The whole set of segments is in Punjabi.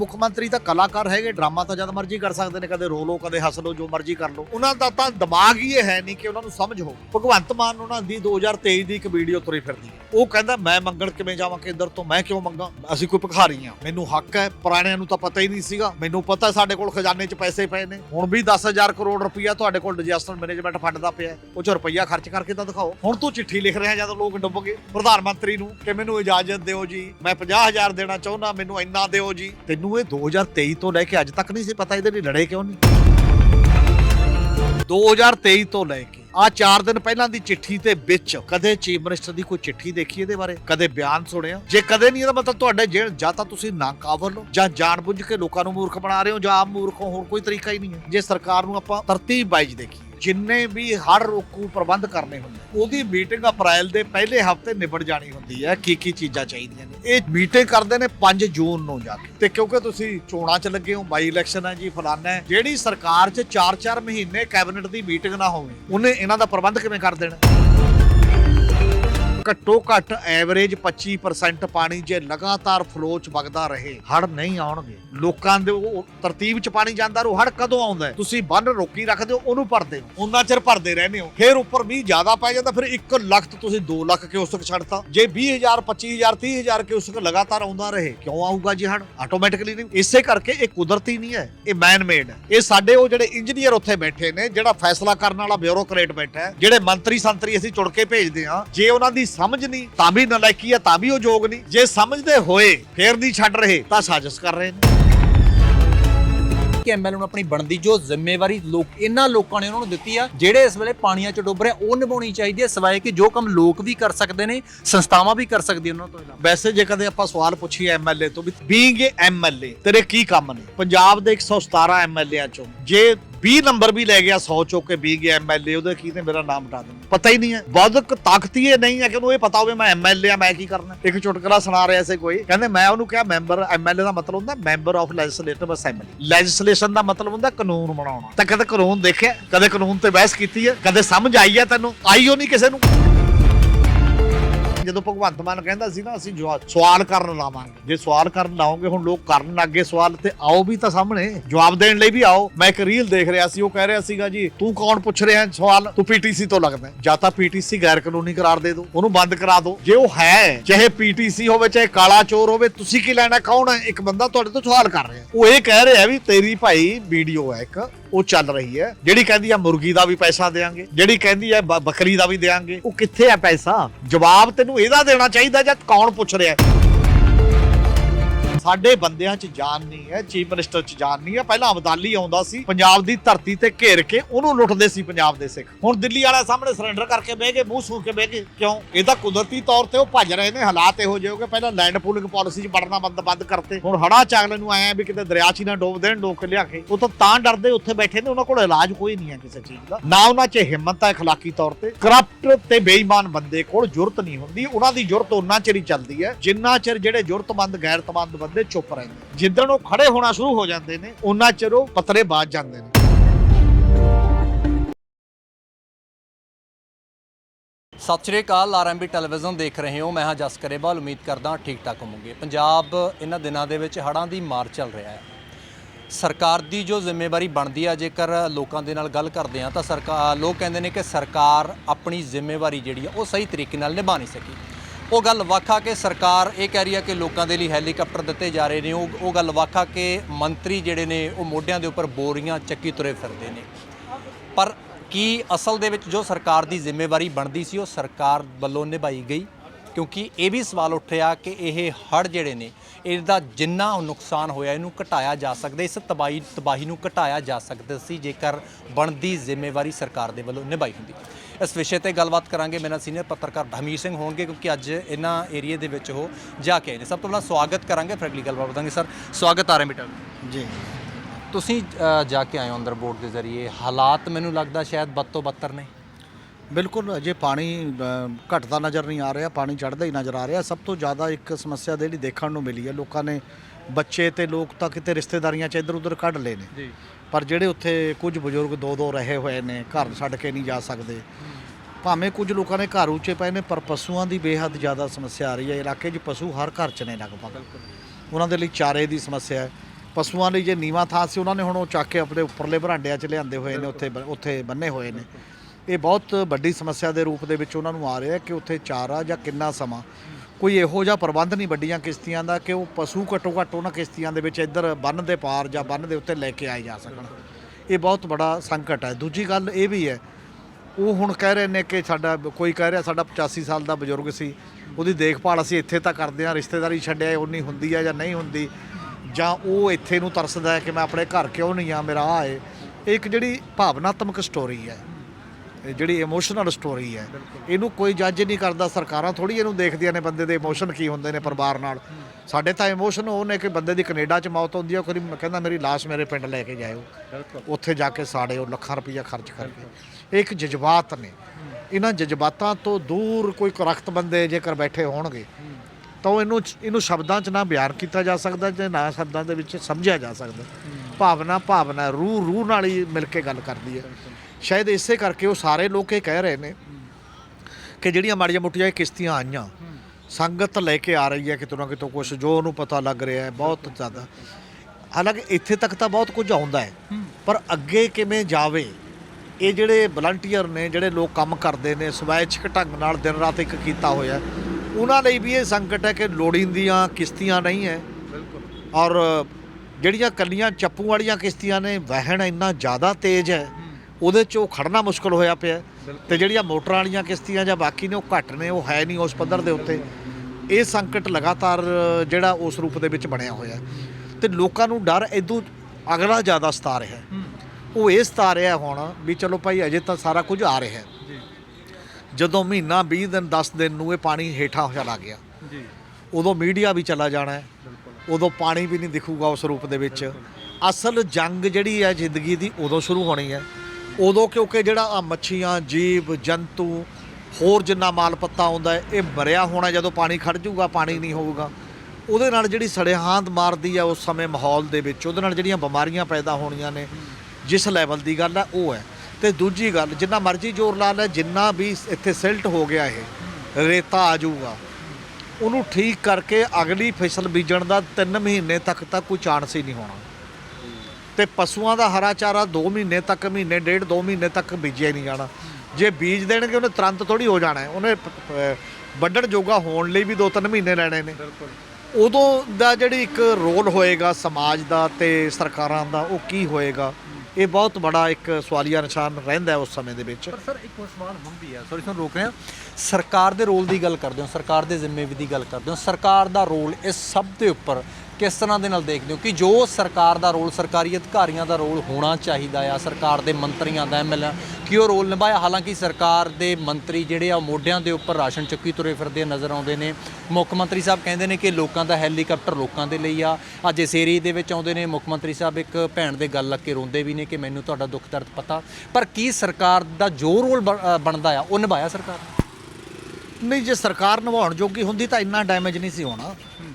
ਮੁੱਖ ਮੰਤਰੀ ਤਾਂ ਕਲਾਕਾਰ ਹੈਗੇ, ਡਰਾਮਾ ਤਾਂ ਜਦ ਮਰਜ਼ੀ ਕਰ ਸਕਦੇ ਨੇ, ਕਦੇ ਰੋ ਲੋ ਕਦੇ ਹੱਸ ਲੋ ਜੋ ਮਰਜ਼ੀ ਕਰ ਲੋ ਉਹਨਾਂ ਦਾ ਤਾਂ ਦਿਮਾਗ ਹੀ ਇਹ ਹੈ ਨਹੀਂ ਕਿ ਉਹਨਾਂ ਨੂੰ ਸਮਝ ਹੋ ਭਗਵੰਤ ਮਾਨ ਉਹਨਾਂ ਦੀ 2023 ਦੀ ਇੱਕ ਵੀਡੀਓ ਤੁਰੀ ਫਿਰਦੀ ਹੈ। ਉਹ ਕਹਿੰਦਾ, ਮੈਂ ਮੰਗਣ ਕਿਵੇਂ ਜਾਵਾਂ ਕੇਂਦਰ ਤੋਂ? ਮੈਂ ਕਿਉਂ ਮੰਗਾ? ਅਸੀਂ ਕੋਈ ਭਿਖਾਰੀ ਆ। ਮੈਨੂੰ ਹੱਕ ਹੈ, ਪੁਰਾਣਿਆਂ ਨੂੰ ਤਾਂ ਪਤਾ ਹੀ ਨਹੀਂ ਸੀਗਾ। ਮੈਨੂੰ ਪਤਾ ਸਾਡੇ ਕੋਲ ਖਜ਼ਾਨੇ 'ਚ ਪੈਸੇ ਪਏ ਨੇ। ਹੁਣ ਵੀ 10000 ਕਰੋੜ ਰੁਪਈਆ ਤੁਹਾਡੇ ਕੋਲ ਡਿਜ਼ਾਸਟਰ ਮੈਨੇਜਮੈਂਟ ਫੰਡ ਦਾ ਪਿਆ ਉਹ 'ਚ ਰੁਪਈਆ ਖਰਚ ਕਰਕੇ ਤਾਂ ਦਿਖਾਓ। ਹੁਣ ਤੂੰ ਚਿੱਠੀ ਲਿਖ ਰਿਹਾ ਜਦੋਂ ਲੋਕ ਡੁੱਬ ਗਏ। ਪ੍ਰਧਾਨ ਮੰਤਰੀ ਨੂੰ ਕਿ ਮੈਨੂੰ ਇਜਾਜ਼ਤ ਦਿਓ ਜੀ। ਮੈਂ 50000 ਦੇਣਾ ਚਾਹੁੰਦਾ, ਮੈਨੂੰ ਇੰਨਾ ਦਿਓ ਜੀ। ਤੈਨੂੰ ਇਹ 2023 ਤੋਂ ਲੈ ਕੇ ਅੱਜ ਤੱਕ ਨਹੀਂ ਸੀ ਪਤਾ, ਇਹਦੇ ਲਈ ਲੜੇ ਕਿਉਂ ਨਹੀਂ? 2023 ਤੋਂ ਲੈ ਕੇ ਆ 4 ਦਿਨ ਪਹਿਲਾਂ ਦੀ ਚਿੱਠੀ ਤੇ ਵਿੱਚ ਕਦੇ ਚੀਫ ਮਿਨਿਸਟਰ ਦੀ ਕੋਈ ਚਿੱਠੀ ਦੇਖੀ ਇਹਦੇ ਬਾਰੇ? ਕਦੇ ਬਿਆਨ ਸੁਣਿਆ? ਜੇ ਕਦੇ ਨਹੀਂ, ਇਹਦਾ ਮਤਲਬ ਤੁਹਾਡੇ ਜੇ ਜਾਂ ਤਾਂ ਤੁਸੀਂ ਨਾ ਕਾਬਲ ਹੋ ਜਾਂ ਜਾਣਬੁੱਝ ਕੇ ਲੋਕਾਂ ਨੂੰ ਮੂਰਖ ਬਣਾ ਰਹੇ ਹੋ ਜਾਂ ਆਪ ਮੂਰਖ ਹੋ, ਹੋਰ ਕੋਈ ਤਰੀਕਾ ਹੀ ਨਹੀਂ ਹੈ। ਜੇ ਸਰਕਾਰ ਨੂੰ ਆਪਾਂ ਤਰਤੀਬ ਬਾਈਜ ਦੇਖੀਏ ਜਿੰਨੇ ਵੀ ਹਰ ਰੋਕੂ ਪ੍ਰਬੰਧ ਕਰਨੇ ਹੁੰਦੇ ਉਹਦੀ ਮੀਟਿੰਗ ਅਪ੍ਰੈਲ ਦੇ ਪਹਿਲੇ ਹਫ਼ਤੇ ਨਿਬੜ ਜਾਣੀ ਹੁੰਦੀ ਹੈ, ਕੀ ਕੀ ਚੀਜ਼ਾਂ ਚਾਹੀਦੀਆਂ ਨੇ। ਇਹ ਮੀਟਿੰਗ ਕਰਦੇ ਨੇ 5 ਜੂਨ ਨੂੰ ਜਾ ਕੇ। ਤੇ ਕਿਉਂਕਿ ਤੁਸੀਂ ਚੋਣਾਂ 'ਚ ਲੱਗੇ ਹੋ ਬਾਈ ਇਲੈਕਸ਼ਨ ਹੈ ਜੀ, ਫਲਾਨਾ ਹੈ, ਜਿਹੜੀ ਸਰਕਾਰ 'ਚ 4-4 ਮਹੀਨੇ ਕੈਬਨਿਟ ਦੀ ਮੀਟਿੰਗ ਨਾ ਹੋਵੇ, ਉਹਨੇ ਇਹਨਾਂ ਦਾ ਪ੍ਰਬੰਧ ਕਿਵੇਂ ਕਰ ਦੇਣਾ? ਘੱਟੋ ਘੱਟ ਐਵਰੇਜ 25% ਪਾਣੀ ਜੇ ਲਗਾਤਾਰ ਫਲੋ ਚ ਵਗਦਾ ਰਹੇ ਹੜ ਨਹੀਂ ਆਉਣਗੇ। ਲੋਕਾਂ ਦੇ ਉਹ ਤਰਤੀਬ ਚ ਪਾਣੀ ਜਾਂਦਾ ਰੂ ਹੜ ਕਦੋਂ ਆਉਂਦਾ ਤੁਸੀਂ ਬੰਨ ਰੋਕੀ ਰੱਖਦੇ ਹੋ, ਉਹਨੂੰ ਭਰਦੇ ਹੋ। ਉਹਨਾਂ ਚਿਰ ਭਰਦੇ ਰਹਿੰਦੇ ਹੋ। ਫਿਰ ਉੱਪਰ ਵੀ ਜ਼ਿਆਦਾ ਪੈ ਜਾਂਦਾ, ਫਿਰ 1 ਲੱਖ ਤੋਂ ਤੁਸੀਂ 2 ਲੱਖ ਕਿਉਸਕ ਛੱਡਤਾ। ਜੇ 20000 25000 30000 ਕਿਉਸਕ ਲਗਾਤਾਰ ਆਉਂਦਾ ਰਹੇ, ਕਿਉਂ ਆਊਗਾ ਜੀ ਹੜ ਆਟੋਮੈਟਿਕਲੀ ਨਹੀਂ। ਇਸੇ ਕਰਕੇ ਇਹ ਕੁਦਰਤੀ ਨਹੀਂ ਹੈ, ਇਹ ਮੈਨ ਮੇਡ ਹੈ। ਇਹ ਸਾਡੇ ਉਹ ਜਿਹੜੇ ਇੰਜੀਨੀਅਰ ਉੱਥੇ ਬੈਠੇ ਨੇ, ਜਿਹੜਾ ਫੈਸਲਾ ਕਰਨ ਵਾਲਾ ਬਿਊਰੋਕਰੇਟ ਬੈਠਾ ਹੈ, ਜਿਹੜੇ ਮੰਤਰੀ ਸੰਤਰੀ ਅਸੀਂ ਚੁਣ ਕੇ ਭੇਜਦੇ ਹਾਂ, ਜੇ ਉਹਨਾਂ ਦੀ ਸਮਝ ਨਹੀਂ ਤਾਂ ਵੀ ਨਲਾਇਕੀ ਹੈ ਤਾਂ ਵੀ ਉਹ ਯੋਗ ਨਹੀਂ। ਜੇ ਸਮਝਦੇ ਹੋਏ ਫੇਰ ਨਹੀਂ ਛੱਡ ਰਹੇ ਤਾਂ ਸਾਜ਼ਿਸ਼ ਕਰ ਰਹੇ ਨੇ। ਕਿ ਐਮਐਲਏ ਨੂੰ ਆਪਣੀ ਬਣਦੀ ਜੋ ਜ਼ਿੰਮੇਵਾਰੀ ਲੋਕ ਇਹਨਾਂ ਲੋਕਾਂ ਨੇ ਉਹਨਾਂ ਨੂੰ ਦਿੱਤੀ ਆ ਜਿਹੜੇ ਇਸ ਵੇਲੇ ਪਾਣੀਆਂ 'ਚ ਡੁੱਬ ਰਹੇ ਉਹ ਨਿਭਾਉਣੀ ਚਾਹੀਦੀ ਹੈ ਸਿਵਾਏ ਕਿ ਜੋ ਕੰਮ ਲੋਕ ਵੀ ਕਰ ਸਕਦੇ ਨੇ ਸੰਸਥਾਵਾਂ ਵੀ ਕਰ ਸਕਦੀਆਂ ਉਹਨਾਂ ਤੋਂ ਇਲਾਵਾ। ਵੈਸੇ ਜੇ ਕਦੇ ਆਪਾਂ ਸਵਾਲ ਪੁੱਛੀਏ ਐਮਐਲਏ ਤੋਂ ਵੀ ਬੀਇੰਗ ਐਮਐਲਏ ਤੇਰੇ ਕੀ ਕੰਮ ਨੇ? ਪੰਜਾਬ ਦੇ 117 ਐਮਐਲਏਆਂ ਚੋਂ ਜੇ 20 ਨੰਬਰ ਵੀ ਲੈ ਗਿਆ 100 ਚੋਂ ਕੇ ਬੀਇੰਗ ਏ ਐਮਐਲਏ ਉਹਦੇ ਕੀ ਨੇ ਮੇਰਾ ਨਾਮ ਹਟਾ ਦੇਣਾ ਪਤਾ ਹੀ ਨਹੀਂ ਹੈ। ਬੌਧਿਕ ਤਾਕਤੀ ਇਹ ਨਹੀਂ ਹੈ ਕਿ ਉਹਨੂੰ ਇਹ ਪਤਾ ਹੋਵੇ ਮੈਂ ਐਮਐਲਏ ਆ, ਮੈਂ ਕੀ ਕਰਨਾ ਇੱਕ ਚੁਟਕਲਾ ਸੁਣਾ ਰਿਹਾ ਸੀ ਕੋਈ। ਕਹਿੰਦੇ ਮੈਂ ਉਹਨੂੰ ਕਿਹਾ, ਮੈਂਬਰ ਐਮਐਲਏ ਦਾ ਮਤਲਬ ਹੁੰਦਾ member of legislative assembly. Legislation ਦਾ ਮਤਲਬ ਹੁੰਦਾ ਕਾਨੂੰਨ ਬਣਾਉਣਾ। ਤਾਂ ਕਦੇ ਕਾਨੂੰਨ ਦੇਖਿਆ, ਕਦੇ ਕਾਨੂੰਨ ਤੇ ਬਹਿਸ ਕੀਤੀ ਹੈ, ਕਦੇ ਸਮਝ ਆਈ ਹੈ ਤੈਨੂੰ? ਆਈ ਹੋ ਨਹੀਂ ਕਿਸੇ ਨੂੰ? ਜਦੋਂ ਭਗਵੰਤ ਮਾਨ ਕਹਿੰਦਾ ਸੀ ਨਾ, ਅਸੀਂ ਜਵਾ- ਸਵਾਲ ਕਰਨ ਲਾਵਾਂਗੇ। ਜੇ ਸਵਾਲ ਕਰਨ ਲਾਓਗੇ, ਹੁਣ ਲੋਕ ਕਰਨ ਲੱਗੇ ਸਵਾਲ ਤੇ ਆਓ ਵੀ ਤਾਂ ਸਾਹਮਣੇ। ਜਵਾਬ ਦੇਣ ਲਈ ਵੀ ਆਓ। ਮੈਂ ਇੱਕ ਰੀਲ ਦੇਖ ਰਿਹਾ ਸੀ, ਉਹ ਕਹਿ ਰਿਹਾ ਸੀਗਾ ਜੀ, ਤੂੰ ਕੌਣ ਪੁੱਛ ਰਿਹਾ ਸਵਾਲ? ਤੂੰ ਪੀਟੀਸੀ ਤੋਂ ਲੱਗਦਾ ਜਾਂ ਤਾਂ ਪੀਟੀਸੀ ਗੈਰ ਕਾਨੂੰਨੀ ਕਰਾਰ ਦੇ ਦਿਓ। ਉਹਨੂੰ ਬੰਦ ਕਰਾ ਦਿਓ। ਜੇ ਉਹ ਹੈ, ਚਾਹੇ ਪੀਟੀਸੀ ਹੋਵੇ, ਚਾਹੇ ਕਾਲਾ ਚੋਰ ਹੋਵੇ, ਤੁਸੀਂ ਕੀ ਲੈਣਾ, ਕੌਣ ਹੈ? ਇੱਕ ਬੰਦਾ ਤੁਹਾਡੇ ਤੋਂ ਸਵਾਲ ਕਰ ਰਿਹਾ ਉਹ ਇਹ ਕਹਿ ਰਿਹਾ ਵੀ, ਤੇਰੀ ਭਾਈ ਵੀਡੀਓ ਹੈ ਇੱਕ ਉਹ ਚੱਲ ਰਹੀ ਹੈ। ਜਿਹੜੀ ਕਹਿੰਦੀ ਆ ਮੁਰਗੀ ਦਾ ਵੀ ਪੈਸਾ ਦੇਾਂਗੇ, ਜਿਹੜੀ ਕਹਿੰਦੀ ਆ ਬ- ਬੱਕਰੀ ਦਾ ਵੀ ਦੇਾਂਗੇ। ਉਹ ਕਿੱਥੇ ਆ ਪੈਸਾ? ਜਵਾਬ ਤੈਨੂੰ ਇਹਦਾ ਦੇਣਾ ਚਾਹੀਦਾ ਜਾਂ ਕੌਣ ਪੁੱਛ ਰਿਹਾ ਹੈ? ਸਾਡੇ ਬੰਦਿਆਂ 'ਚ ਜਾਨ ਨਹੀਂ ਹੈ ਚੀਫ ਮਿਨਿਸਟਰ 'ਚ ਜਾਨ ਨਹੀਂ ਹੈ ਪਹਿਲਾਂ ਅਬਦਾਲੀ ਆਉਂਦਾ ਸੀ ਪੰਜਾਬ ਦੀ ਧਰਤੀ ਤੇ ਘੇਰ ਕੇ ਉਹਨੂੰ ਲੁੱਟਦੇ ਸੀ ਪੰਜਾਬ ਦੇ ਸਿੱਖ ਹੁਣ ਦਿੱਲੀ ਵਾਲਾ ਸਾਹਮਣੇ ਸਰੈਂਡਰ ਕਰਕੇ ਬਹਿ ਗਏ ਮੂੰਹ ਸੂ ਕੇ ਬਹਿ ਗਏ ਕਿਉਂ ਇਹ ਤਾਂ ਕੁਦਰਤੀ ਤੌਰ ਤੇ ਉਹ ਭੱਜ ਰਹੇ ਨੇ ਹਾਲਾਤ ਇਹੋ ਜਿਹੇ ਹੋ ਗਏ ਪਹਿਲਾਂ ਲੈਂਡ ਪੂਲਿੰਗ ਪਾਲਿਸੀ 'ਚ ਵੜਨਾ ਬੰਦ ਬੰਦ ਕਰਤੇ ਹੁਣ ਹੜਾ ਚਾਗਲੇ ਨੂੰ ਆਇਆ ਵੀ ਕਿਤੇ ਦਰਿਆ 'ਚ ਹੀ ਨਾ ਡੋਬ ਦੇਣ ਲੋਕ ਲਿਆ ਕੇ ਉਹ ਤਾਂ ਤਾਂ ਡਰਦੇ ਉੱਥੇ ਬੈਠੇ ਨੇ ਉਹਨਾਂ ਕੋਲ ਇਲਾਜ ਕੋਈ ਨਹੀਂ ਹੈ ਕਿਸੇ ਚੀਜ਼ ਦਾ ਨਾ ਉਹਨਾਂ 'ਚ ਹਿੰਮਤ ਹੈ اخلاقی ਤੌਰ ਤੇ ਕਰਪਟ ਤੇ ਬੇਈਮਾਨ ਬੰਦੇ ਕੋਲ ਜੁਰਤ ਨਹੀਂ ਹੁੰਦੀ ਉਹਨਾਂ ਦੀ ਜੁਰਤ ਉਹਨਾਂ ਚਿਰ ਹੀ ਚੱਲਦੀ ਹੈ ਜਿੰਨਾ ਚਿਰ ਜਿਹੜੇ ਜੁਰਤਮੰਦ ਗੈਰਤਮੰਦ ਬੰਦੇ ਚੁੱਪ ਰਹਿੰਦੇ ਜਿੱਦਣ ਉਹ ਖੜੇ ਹੋਣਾ ਸ਼ੁਰੂ ਹੋ ਜਾਂਦੇ ਨੇ, ਉਹਨਾਂ ਚਿਰ ਉਹ ਪਤਰੇ ਬਾਜ ਜਾਂਦੇ ਨੇ। ਸਤਿ ਸ਼੍ਰੀ ਅਕਾਲ ਆਰਐਮਬੀ ਟੈਲੀਵਿਜ਼ਨ ਦੇਖ ਰਹੇ ਹੋ। ਮੈਂ ਹਾਂ ਜਸ ਕਰੇਵਾਲ, ਉਮੀਦ ਕਰਦਾ ਠੀਕ ਠਾਕ ਹੋਵੋਗੇ। ਪੰਜਾਬ ਇਹਨਾਂ ਦਿਨਾਂ ਦੇ ਵਿੱਚ ਹੜ੍ਹਾਂ ਦੀ ਮਾਰ ਚੱਲ ਰਿਹਾ ਹੈ। ਸਰਕਾਰ ਦੀ ਜੋ ਜ਼ਿੰਮੇਵਾਰੀ ਬਣਦੀ ਆ, ਜੇਕਰ ਲੋਕਾਂ ਦੇ ਨਾਲ ਗੱਲ ਕਰਦੇ ਆ ਤਾਂ ਸਰਕਾਰ ਲੋਕ ਕਹਿੰਦੇ ਨੇ ਕਿ ਸਰਕਾਰ ਆਪਣੀ ਜ਼ਿੰਮੇਵਾਰੀ ਜਿਹੜੀ ਆ, ਉਹ ਸਹੀ ਤਰੀਕੇ ਨਾਲ ਨਿਭਾ ਨਹੀਂ ਸਕੀ। ਉਹ ਗੱਲ ਵੱਖ ਆ ਕਿ ਸਰਕਾਰ ਇਹ ਕਹਿ ਰਹੀ ਆ ਕਿ ਲੋਕਾਂ ਦੇ ਲਈ ਹੈਲੀਕਾਪਟਰ ਦਿੱਤੇ ਜਾ ਰਹੇ ਨੇ। ਉਹ ਉਹ ਗੱਲ ਵੱਖ ਆ ਕਿ ਮੰਤਰੀ ਜਿਹੜੇ ਨੇ, ਉਹ ਮੋਢਿਆਂ ਦੇ ਉੱਪਰ ਬੋਰੀਆਂ ਚੱਕੀ ਤੁਰੇ ਫਿਰਦੇ ਨੇ। ਪਰ ਕੀ ਅਸਲ ਦੇ ਵਿੱਚ ਜੋ ਸਰਕਾਰ ਦੀ ਜ਼ਿੰਮੇਵਾਰੀ ਬਣਦੀ ਸੀ, ਉਹ ਸਰਕਾਰ ਵੱਲੋਂ ਨਿਭਾਈ ਗਈ? ਕਿਉਂਕਿ ਇਹ ਵੀ ਸਵਾਲ ਉੱਠਿਆ ਕਿ ਇਹ ਹੜ ਜਿਹੜੇ ਨੇ, ਇਹਦਾ ਜਿੰਨਾ ਨੁਕਸਾਨ ਹੋਇਆ, ਇਹਨੂੰ ਘਟਾਇਆ ਜਾ ਸਕਦਾ, ਇਸ ਤਬਾਹੀ ਤਬਾਹੀ ਨੂੰ ਘਟਾਇਆ ਜਾ ਸਕਦਾ ਸੀ, ਜੇਕਰ ਬਣਦੀ ਜ਼ਿੰਮੇਵਾਰੀ ਸਰਕਾਰ ਦੇ ਵੱਲੋਂ ਨਿਭਾਈ ਹੁੰਦੀ। ਇਸ ਵਿਸ਼ੇ ਤੇ ਗੱਲਬਾਤ ਕਰਾਂਗੇ। ਮੇਰੇ ਨਾਲ ਸੀਨੀਅਰ ਪੱਤਰਕਾਰ ਧਮੀਰ ਸਿੰਘ ਹੋਣਗੇ ਕਿਉਂਕਿ ਅੱਜ ਇਹਨਾਂ ਏਰੀਏ ਦੇ ਵਿੱਚ ਉਹ ਜਾ ਕੇ ਆਏ ਨੇ। ਸਭ ਤੋਂ ਪਹਿਲਾਂ ਸਵਾਗਤ ਕਰਾਂਗੇ ਫਿਰ ਅਗਲੀ ਗੱਲਬਾਤ ਵਧਾਂਗੇ। ਸਰ ਸਵਾਗਤ ਆ ਰਿਹਾ ਬੇਟਾ ਜੀ। ਤੁਸੀਂ ਜਾ ਕੇ ਆਏ ਹੋ ਅੰਦਰ ਬੋਰਡ ਦੇ ਜ਼ਰੀਏ। ਹਾਲਾਤ ਮੈਨੂੰ ਲੱਗਦਾ ਸ਼ਾਇਦ ਬਦ ਤੋਂ ਬੱਤਰ ਨੇ। ਬਿਲਕੁਲ ਅਜੇ ਪਾਣੀ ਘਟਦਾ ਨਜ਼ਰ ਨਹੀਂ ਆ ਰਿਹਾ। ਪਾਣੀ ਚੜ੍ਹਦਾ ਹੀ ਨਜ਼ਰ ਆ ਰਿਹਾ। ਸਭ ਤੋਂ ਜ਼ਿਆਦਾ ਇੱਕ ਸਮੱਸਿਆ ਜਿਹੜੀ ਦੇਖਣ ਨੂੰ ਮਿਲੀ ਹੈ ਲੋਕਾਂ ਨੇ ਬੱਚੇ ਤੇ ਲੋਕ ਤਾਂ ਕਿਤੇ ਰਿਸ਼ਤੇਦਾਰੀਆਂ 'ਚ ਇੱਧਰ ਉੱਧਰ ਕੱਢ ਲਏ ਨੇ। ਜੀ। ਪਰ ਜਿਹੜੇ ਉੱਥੇ ਕੁਝ ਬਜ਼ੁਰਗ ਦੋ ਦੋ ਰਹੇ ਹੋਏ ਨੇ ਘਰ ਛੱਡ ਕੇ ਨਹੀਂ ਜਾ ਸਕਦੇ। ਭਾਵੇਂ ਕੁਝ ਲੋਕਾਂ ਨੇ ਘਰ ਉੱਚੇ ਪਏ ਨੇ ਪਰ ਪਸ਼ੂਆਂ ਦੀ ਬੇਹੱਦ ਜ਼ਿਆਦਾ ਸਮੱਸਿਆ ਆ ਰਹੀ ਹੈ। ਇਲਾਕੇ 'ਚ ਪਸ਼ੂ ਹਰ ਘਰ 'ਚ ਨੇ ਲਗਭਗ। ਉਹਨਾਂ ਦੇ ਲਈ ਚਾਰੇ ਦੀ ਸਮੱਸਿਆ ਹੈ। ਪਸ਼ੂਆਂ ਲਈ ਜੇ ਨੀਵਾਂ ਥਾਂ ਸੀ ਉਹਨਾਂ ਨੇ ਹੁਣ ਉਹ ਚੱਕ ਕੇ ਆਪਣੇ ਉੱਪਰਲੇ ਬਰਾਂਡਿਆਂ 'ਚ ਲਿਆਂਦੇ ਹੋਏ ਨੇ ਉੱਥੇ ਉੱਥੇ ਬੰਨੇ ਹੋਏ ਨੇ। ਇਹ ਬਹੁਤ ਵੱਡੀ ਸਮੱਸਿਆ ਦੇ ਰੂਪ ਦੇ ਵਿੱਚ ਉਹਨਾਂ ਨੂੰ ਆ ਰਿਹਾ ਕਿ ਉੱਥੇ ਚਾਰਾ ਜਾਂ ਕਿੰਨਾ ਸਮਾਂ ਕੋਈ ਇਹੋ ਜਿਹਾ ਪ੍ਰਬੰਧ ਨਹੀਂ ਵੱਡੀਆਂ ਕਿਸ਼ਤੀਆਂ ਦਾ ਕਿ ਉਹ ਪਸ਼ੂ ਘੱਟੋ ਘੱਟ ਉਹਨਾਂ ਕਿਸ਼ਤੀਆਂ ਦੇ ਵਿੱਚ ਇੱਧਰ ਬੰਨ ਦੇ ਪਾਰ ਜਾਂ ਬੰਨ ਦੇ ਉੱਤੇ ਲੈ ਕੇ ਆਏ ਜਾ ਸਕਣ। ਇਹ ਬਹੁਤ ਬੜਾ ਸੰਕਟ ਹੈ। ਦੂਜੀ ਗੱਲ ਇਹ ਵੀ ਹੈ, ਉਹ ਹੁਣ ਕਹਿ ਰਹੇ ਨੇ ਕਿ ਸਾਡਾ ਕੋਈ ਕਹਿ ਰਿਹਾ ਸਾਡਾ 85 ਸਾਲ ਦਾ ਬਜ਼ੁਰਗ ਸੀ, ਉਹਦੀ ਦੇਖਭਾਲ ਅਸੀਂ ਇੱਥੇ ਤਾਂ ਕਰਦੇ ਹਾਂ, ਰਿਸ਼ਤੇਦਾਰੀ ਛੱਡਿਆ ਉਨੀ ਹੁੰਦੀ ਹੈ ਜਾਂ ਨਹੀਂ ਹੁੰਦੀ, ਜਾਂ ਉਹ ਇੱਥੇ ਨੂੰ ਤਰਸਦਾ ਹੈ ਕਿ ਮੈਂ ਆਪਣੇ ਘਰ ਕਿਉਂ ਨਹੀਂ ਆ, ਮੇਰਾ ਆ ਹੈ। ਇਹ ਇੱਕ ਜਿਹੜੀ ਭਾਵਨਾਤਮਕ ਸਟੋਰੀ ਹੈ। ਜਿਹੜੀ ਇਮੋਸ਼ਨਲ ਸਟੋਰੀ ਹੈ ਇਹਨੂੰ ਕੋਈ ਜੱਜ ਨਹੀਂ ਕਰਦਾ। ਸਰਕਾਰਾਂ ਥੋੜੀ ਇਹਨੂੰ ਦੇਖਦੀਆਂ ਨੇ ਬੰਦੇ ਦੇ ਇਮੋਸ਼ਨ ਕੀ ਹੁੰਦੇ ਨੇ ਪਰਿਵਾਰ ਨਾਲ। ਸਾਡੇ ਤਾਂ ਇਮੋਸ਼ਨ ਉਹ ਨੇ ਕਿ ਬੰਦੇ ਦੀ ਕੈਨੇਡਾ 'ਚ ਮੌਤ ਹੁੰਦੀ ਹੈ ਕਦੀ ਕਹਿੰਦਾ ਮੇਰੀ ਲਾਸ਼ ਮੇਰੇ ਪਿੰਡ ਲੈ ਕੇ ਜਾਇਓ। ਉੱਥੇ ਜਾ ਕੇ ਸਾੜਿਓ ਲੱਖਾਂ ਰੁਪਈਆ ਖਰਚ ਕਰਕੇ। ਇਹ ਇੱਕ ਜਜ਼ਬਾਤ ਨੇ। ਇਹਨਾਂ ਜਜ਼ਬਾਤਾਂ ਤੋਂ ਦੂਰ ਕੋਈ ਕਰਖਤ ਬੰਦੇ ਜੇਕਰ ਬੈਠੇ ਹੋਣਗੇ ਤਾਂ ਇਹਨੂੰ ਇਹਨੂੰ ਸ਼ਬਦਾਂ 'ਚ ਨਾ ਬਿਆਨ ਕੀਤਾ ਜਾ ਸਕਦਾ ਤੇ ਨਾ ਸ਼ਬਦਾਂ ਦੇ ਵਿੱਚ ਸਮਝਿਆ ਜਾ ਸਕਦਾ। ਭਾਵਨਾ ਭਾਵਨਾ ਰੂਹ ਰੂਹ ਨਾਲ ਹੀ ਮਿਲ ਕੇ ਗੱਲ ਕਰਦੀ ਹੈ। ਸ਼ਾਇਦ ਇਸੇ ਕਰਕੇ ਉਹ ਸਾਰੇ ਲੋਕ ਇਹ ਕਹਿ ਰਹੇ ਨੇ ਕਿ ਜਿਹੜੀਆਂ ਮਾੜੀਆਂ ਮੁੱਟੀਆਂ ਕਿਸ਼ਤੀਆਂ ਆਈਆਂ ਸੰਗਤ ਲੈ ਕੇ ਆ ਰਹੀ ਹੈ ਕਿਤੋਂ ਨਾ ਕਿਤੋਂ ਕੁਝ ਜੋ ਉਹਨੂੰ ਪਤਾ ਲੱਗ ਰਿਹਾ ਹੈ ਬਹੁਤ ਜ਼ਿਆਦਾ। ਹਾਲਾਂਕਿ ਇੱਥੇ ਤੱਕ ਤਾਂ ਬਹੁਤ ਕੁਝ ਆਉਂਦਾ ਹੈ ਪਰ ਅੱਗੇ ਕਿਵੇਂ ਜਾਵੇ ਇਹ ਜਿਹੜੇ ਵਲੰਟੀਅਰ ਨੇ ਜਿਹੜੇ ਲੋਕ ਕੰਮ ਕਰਦੇ ਨੇ ਸਵੈਚਕ ਢੰਗ ਨਾਲ ਦਿਨ ਰਾਤ ਇੱਕ ਕੀਤਾ ਹੋਇਆ ਉਹਨਾਂ ਲਈ ਵੀ ਇਹ ਸੰਕਟ ਹੈ ਕਿ ਲੋੜੀਂਦੀਆਂ ਕਿਸ਼ਤੀਆਂ ਨਹੀਂ ਹੈ। ਔਰ ਜਿਹੜੀਆਂ ਕੱਲੀਆਂ ਚੱਪੂ ਵਾਲੀਆਂ ਕਿਸ਼ਤੀਆਂ ਨੇ ਵਹਿਣ ਇੰਨਾ ਜ਼ਿਆਦਾ ਤੇਜ਼ ਹੈ ਉਹਦੇ 'ਚ ਉਹ ਖੜਨਾ ਮੁਸ਼ਕਲ ਹੋਇਆ ਪਿਆ। ਤੇ ਜਿਹੜੀਆਂ ਮੋਟਰਾਂ ਵਾਲੀਆਂ ਕਿਸ਼ਤੀਆਂ ਜਾਂ ਬਾਕੀ ਨੇ ਉਹ ਘੱਟ ਨੇ ਉਹ ਹੈ ਨਹੀਂ ਉਸ ਪੱਧਰ ਦੇ ਉੱਤੇ। ਇਹ ਸੰਕਟ ਲਗਾਤਾਰ ਜਿਹੜਾ ਉਸ ਰੂਪ ਦੇ ਵਿੱਚ ਬਣਿਆ ਹੋਇਆ। ਤੇ ਲੋਕਾਂ ਨੂੰ ਡਰ ਇਦੋਂ ਅਗਲਾ ਜ਼ਿਆਦਾ ਸਤਾ ਰਿਹਾ। ਉਹ ਇਹ ਸਤਾ ਰਿਹਾ ਹੁਣ ਵੀ ਚਲੋ ਭਾਈ ਅਜੇ ਤਾਂ ਸਾਰਾ ਕੁਝ ਆ ਰਿਹਾ ਜਦੋਂ ਮਹੀਨਾ 20 ਦਿਨ 10 ਦਿਨ ਨੂੰ ਇਹ ਪਾਣੀ ਹੇਠਾਂ ਚਲਾ ਗਿਆ। ਜੀ। ਉਦੋਂ ਮੀਡੀਆ ਵੀ ਚਲਾ ਜਾਣਾ ਹੈ। ਉਦੋਂ ਪਾਣੀ ਵੀ ਨਹੀਂ ਦਿਖੂਗਾ ਉਸ ਰੂਪ ਦੇ ਵਿੱਚ। ਅਸਲ ਜੰਗ ਜਿਹੜੀ ਹੈ ਜ਼ਿੰਦਗੀ ਦੀ ਉਦੋਂ ਸ਼ੁਰੂ ਹੋਣੀ ਹੈ। ਉਦੋਂ ਕਿਉਂਕਿ ਜਿਹੜਾ ਆ ਮੱਛੀਆਂ, ਜੀਵ, ਜੰਤੂ, ਹੋਰ ਜਿੰਨਾ ਮਾਲ ਪੱਤਾ ਆਉਂਦਾ ਹੈ, ਇਹ ਮਰਿਆ ਹੋਣਾ ਜਦੋਂ ਪਾਣੀ ਖੜ ਜਾਊਗਾ, ਪਾਣੀ ਨਹੀਂ ਹੋਊਗਾ। ਉਹਦੇ ਨਾਲ ਜਿਹੜੀ ਸੜਿਆਂਦ ਮਾਰਦੀ ਹੈ ਉਸ ਸਮੇਂ ਮਾਹੌਲ ਦੇ ਵਿੱਚ, ਉਹਦੇ ਨਾਲ ਜਿਹੜੀਆਂ ਬਿਮਾਰੀਆਂ ਪੈਦਾ ਹੋਣੀਆਂ ਨੇ, ਜਿਸ ਲੈਵਲ ਦੀ ਗੱਲ ਹੈ ਉਹ ਹੈ। ਤੇ ਦੂਜੀ ਗੱਲ, ਜਿੰਨਾ ਮਰਜ਼ੀ ਜ਼ੋਰ ਲਾ ਲੈ, ਜਿੰਨਾ ਵੀ ਇੱਥੇ ਸਿਲਟ ਹੋ ਗਿਆ ਇਹ, ਰੇਤਾ ਆ ਜਾਊਗਾ। ਉਹਨੂੰ ਠੀਕ ਕਰਕੇ ਅਗਲੀ ਫਸਲ ਬੀਜਣ ਦਾ 3 ਮਹੀਨੇ ਤੱਕ ਤਾਂ ਕੋਈ ਚਾਂਸ ਹੀ ਨਹੀਂ ਹੋਣਾ। ਤੇ ਪਸ਼ੂਆਂ ਦਾ ਹਰਾ ਚਾਰਾ 2 ਮਹੀਨੇ ਤੱਕ ਮਹੀਨੇ ਡੇਢ 2 ਮਹੀਨੇ ਤੱਕ ਬੀਜਿਆ ਨਹੀਂ ਜਾਣਾ। ਜੇ ਬੀਜ ਦੇਣਗੇ ਉਹਨੇ ਤੁਰੰਤ ਥੋੜੀ ਹੋ ਜਾਣਾ ਹੈ। ਉਹਨੇ ਵੱਢਣ ਜੋਗਾ ਹੋਣ ਲਈ ਵੀ 2-3 ਮਹੀਨੇ ਲੈਣੇ ਨੇ। ਉਦੋਂ ਦਾ ਜਿਹੜੀ ਇੱਕ ਰੋਲ ਹੋਏਗਾ ਸਮਾਜ ਦਾ ਤੇ ਸਰਕਾਰਾਂ ਦਾ ਉਹ ਕੀ ਹੋਏਗਾ? ਇਹ ਬਹੁਤ ਬੜਾ ਇੱਕ ਸਵਾਲੀਆ ਨਿਸ਼ਾਨ ਰਹਿੰਦਾ ਉਸ ਸਮੇਂ ਦੇ ਵਿੱਚ। ਪਰ ਸਰ ਇੱਕ ਹੋਰ ਸਵਾਲ ਹੁਣ ਵੀ ਹੈ। ਸੌਰੀ ਤੁਹਾਨੂੰ ਰੋਕ ਰਿਹਾ। ਸਰਕਾਰ ਦੇ ਰੋਲ ਦੀ ਗੱਲ ਕਰਦੇ ਹੋ ਸਰਕਾਰ ਦੇ ਜ਼ਿੰਮੇਵਾਰੀ ਦੀ ਗੱਲ ਕਰਦੇ ਹੋ। ਸਰਕਾਰ ਦਾ ਰੋਲ ਇਸ ਸਭ ਦੇ ਉੱਪਰ ਕਿਸ ਤਰ੍ਹਾਂ ਦੇ ਨਾਲ ਦੇਖਦੇ ਹੋ ਕਿ ਜੋ ਸਰਕਾਰ ਦਾ ਰੋਲ, ਸਰਕਾਰੀ ਅਧਿਕਾਰੀਆਂ ਦਾ ਰੋਲ ਹੋਣਾ ਚਾਹੀਦਾ ਆ, ਸਰਕਾਰ ਦੇ ਮੰਤਰੀਆਂ ਦਾ ਐਮਐਲ ਕਿ ਉਹ ਰੋਲ ਨਿਭਾਇਆ? ਹਾਲਾਂਕਿ ਸਰਕਾਰ ਦੇ ਮੰਤਰੀ ਜਿਹੜੇ ਆ, ਉਹ ਮੋਢਿਆਂ ਦੇ ਉੱਪਰ ਰਾਸ਼ਨ ਚੱਕੀ ਤੁਰੇ ਫਿਰਦੇ ਨਜ਼ਰ ਆਉਂਦੇ ਨੇ। ਮੁੱਖ ਮੰਤਰੀ ਸਾਹਿਬ ਕਹਿੰਦੇ ਨੇ ਕਿ ਲੋਕਾਂ ਦਾ ਹੈਲੀਕਾਪਟਰ ਲੋਕਾਂ ਦੇ ਲਈ ਆ। ਅੱਜ ਇਸ ਦੇ ਵਿੱਚ ਆਉਂਦੇ ਨੇ। ਮੁੱਖ ਮੰਤਰੀ ਸਾਹਿਬ ਇੱਕ ਭੈਣ ਦੇ ਗੱਲ ਲੱਗ ਕੇ ਰੋਂਦੇ ਵੀ ਨੇ ਕਿ ਮੈਨੂੰ ਤੁਹਾਡਾ ਦੁੱਖ ਦਰਦ ਪਤਾ। ਪਰ ਕੀ ਸਰਕਾਰ ਦਾ ਜੋ ਰੋਲ ਬ- ਬਣਦਾ ਆ, ਉਹ ਨਿਭਾਇਆ ਸਰਕਾਰ? ਨਹੀਂ ਜੇ ਸਰਕਾਰ ਨਿਭਾਉਣ ਜੋਗੀ ਹੁੰਦੀ ਤਾਂ ਇੰਨਾ ਡੈਮੇਜ ਨਹੀਂ ਸੀ ਹੋਣਾ।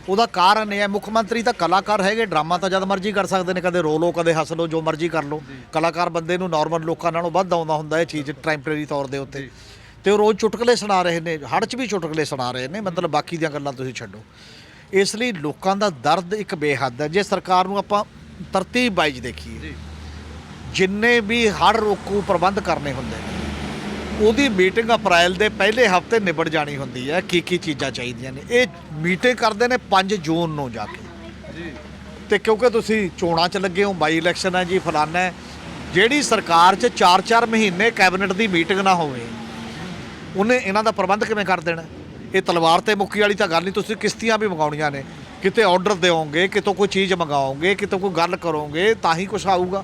ਉਹਦਾ ਕਾਰਨ ਇਹ ਹੈ ਮੁੱਖ ਮੰਤਰੀ ਤਾਂ ਕਲਾਕਾਰ ਹੈਗੇ ਡਰਾਮਾ ਤਾਂ ਜਦ ਮਰਜ਼ੀ ਕਰ ਸਕਦੇ ਨੇ ਕਦੇ ਰੋ ਲਓ ਕਦੇ ਹੱਸ ਲਓ ਜੋ ਮਰਜ਼ੀ ਕਰ ਲਓ। ਕਲਾਕਾਰ ਬੰਦੇ ਨੂੰ ਨਾਰਮਲ ਲੋਕਾਂ ਨਾਲੋਂ ਵੱਧ ਆਉਂਦਾ ਹੁੰਦਾ ਇਹ ਚੀਜ਼ ਟੈਂਪਰੇਰੀ ਤੌਰ ਦੇ ਉੱਤੇ। ਤੇ ਉਹ ਰੋਜ਼ ਚੁਟਕਲੇ ਸੁਣਾ ਰਹੇ ਨੇ ਹੜ 'ਚ ਵੀ ਚੁਟਕਲੇ ਸੁਣਾ ਰਹੇ ਨੇ ਮਤਲਬ ਬਾਕੀ ਦੀਆਂ ਗੱਲਾਂ ਤੁਸੀਂ ਛੱਡੋ। ਇਸ ਲਈ ਲੋਕਾਂ ਦਾ ਦਰਦ ਇੱਕ ਬੇਹੱਦ ਹੈ। ਜੇ ਸਰਕਾਰ ਨੂੰ ਆਪਾਂ ਤਰਤੀਬ ਵਾਈਜ਼ ਦੇਖੀਏ ਜਿੰਨੇ ਵੀ ਹੜ ਰੋਕੂ ਪ੍ਰਬੰਧ ਕਰਨੇ ਹੁੰਦੇ ਨੇ ਉਹਦੀ ਮੀਟਿੰਗ ਅਪ੍ਰੈਲ ਦੇ ਪਹਿਲੇ ਹਫ਼ਤੇ ਨਿਬੜ ਜਾਣੀ ਹੁੰਦੀ ਹੈ ਕੀ ਕੀ ਚੀਜ਼ਾਂ ਚਾਹੀਦੀਆਂ ਨੇ। ਇਹ ਮੀਟਿੰਗ ਕਰਦੇ ਨੇ 5 ਜੂਨ ਨੂੰ ਜਾ ਕੇ। ਤੇ ਕਿਉਂਕਿ ਤੁਸੀਂ ਚੋਣਾਂ 'ਚ ਲੱਗੇ ਹੋ ਬਾਈ ਇਲੈਕਸ਼ਨ ਹੈ ਜੀ ਫਲਾਨਾ ਹੈ। ਜਿਹੜੀ ਸਰਕਾਰ 'ਚ 4-4 ਮਹੀਨੇ ਕੈਬਨਿਟ ਦੀ ਮੀਟਿੰਗ ਨਾ ਹੋਵੇ ਉਹਨੇ ਇਹਨਾਂ ਦਾ ਪ੍ਰਬੰਧ ਕਿਵੇਂ ਕਰ ਦੇਣਾ? ਇਹ ਤਲਵਾਰ ਤੇ ਮੁੱਕੀ ਵਾਲੀ ਤਾਂ ਗੱਲ ਨਹੀਂ ਤੁਸੀਂ ਕਿਸ਼ਤੀਆਂ ਵੀ ਮੰਗਾਉਣੀਆਂ ਨੇ। ਕਿਤੇ ਆਰਡਰ ਦਿਓਗੇ ਕਿਤੋਂ ਕੋਈ ਚੀਜ਼ ਮੰਗਾਓਗੇ ਕਿਤੋਂ ਕੋਈ ਗੱਲ ਕਰੋਗੇ ਤਾਂ ਹੀ ਕੁਝ ਆਊਗਾ।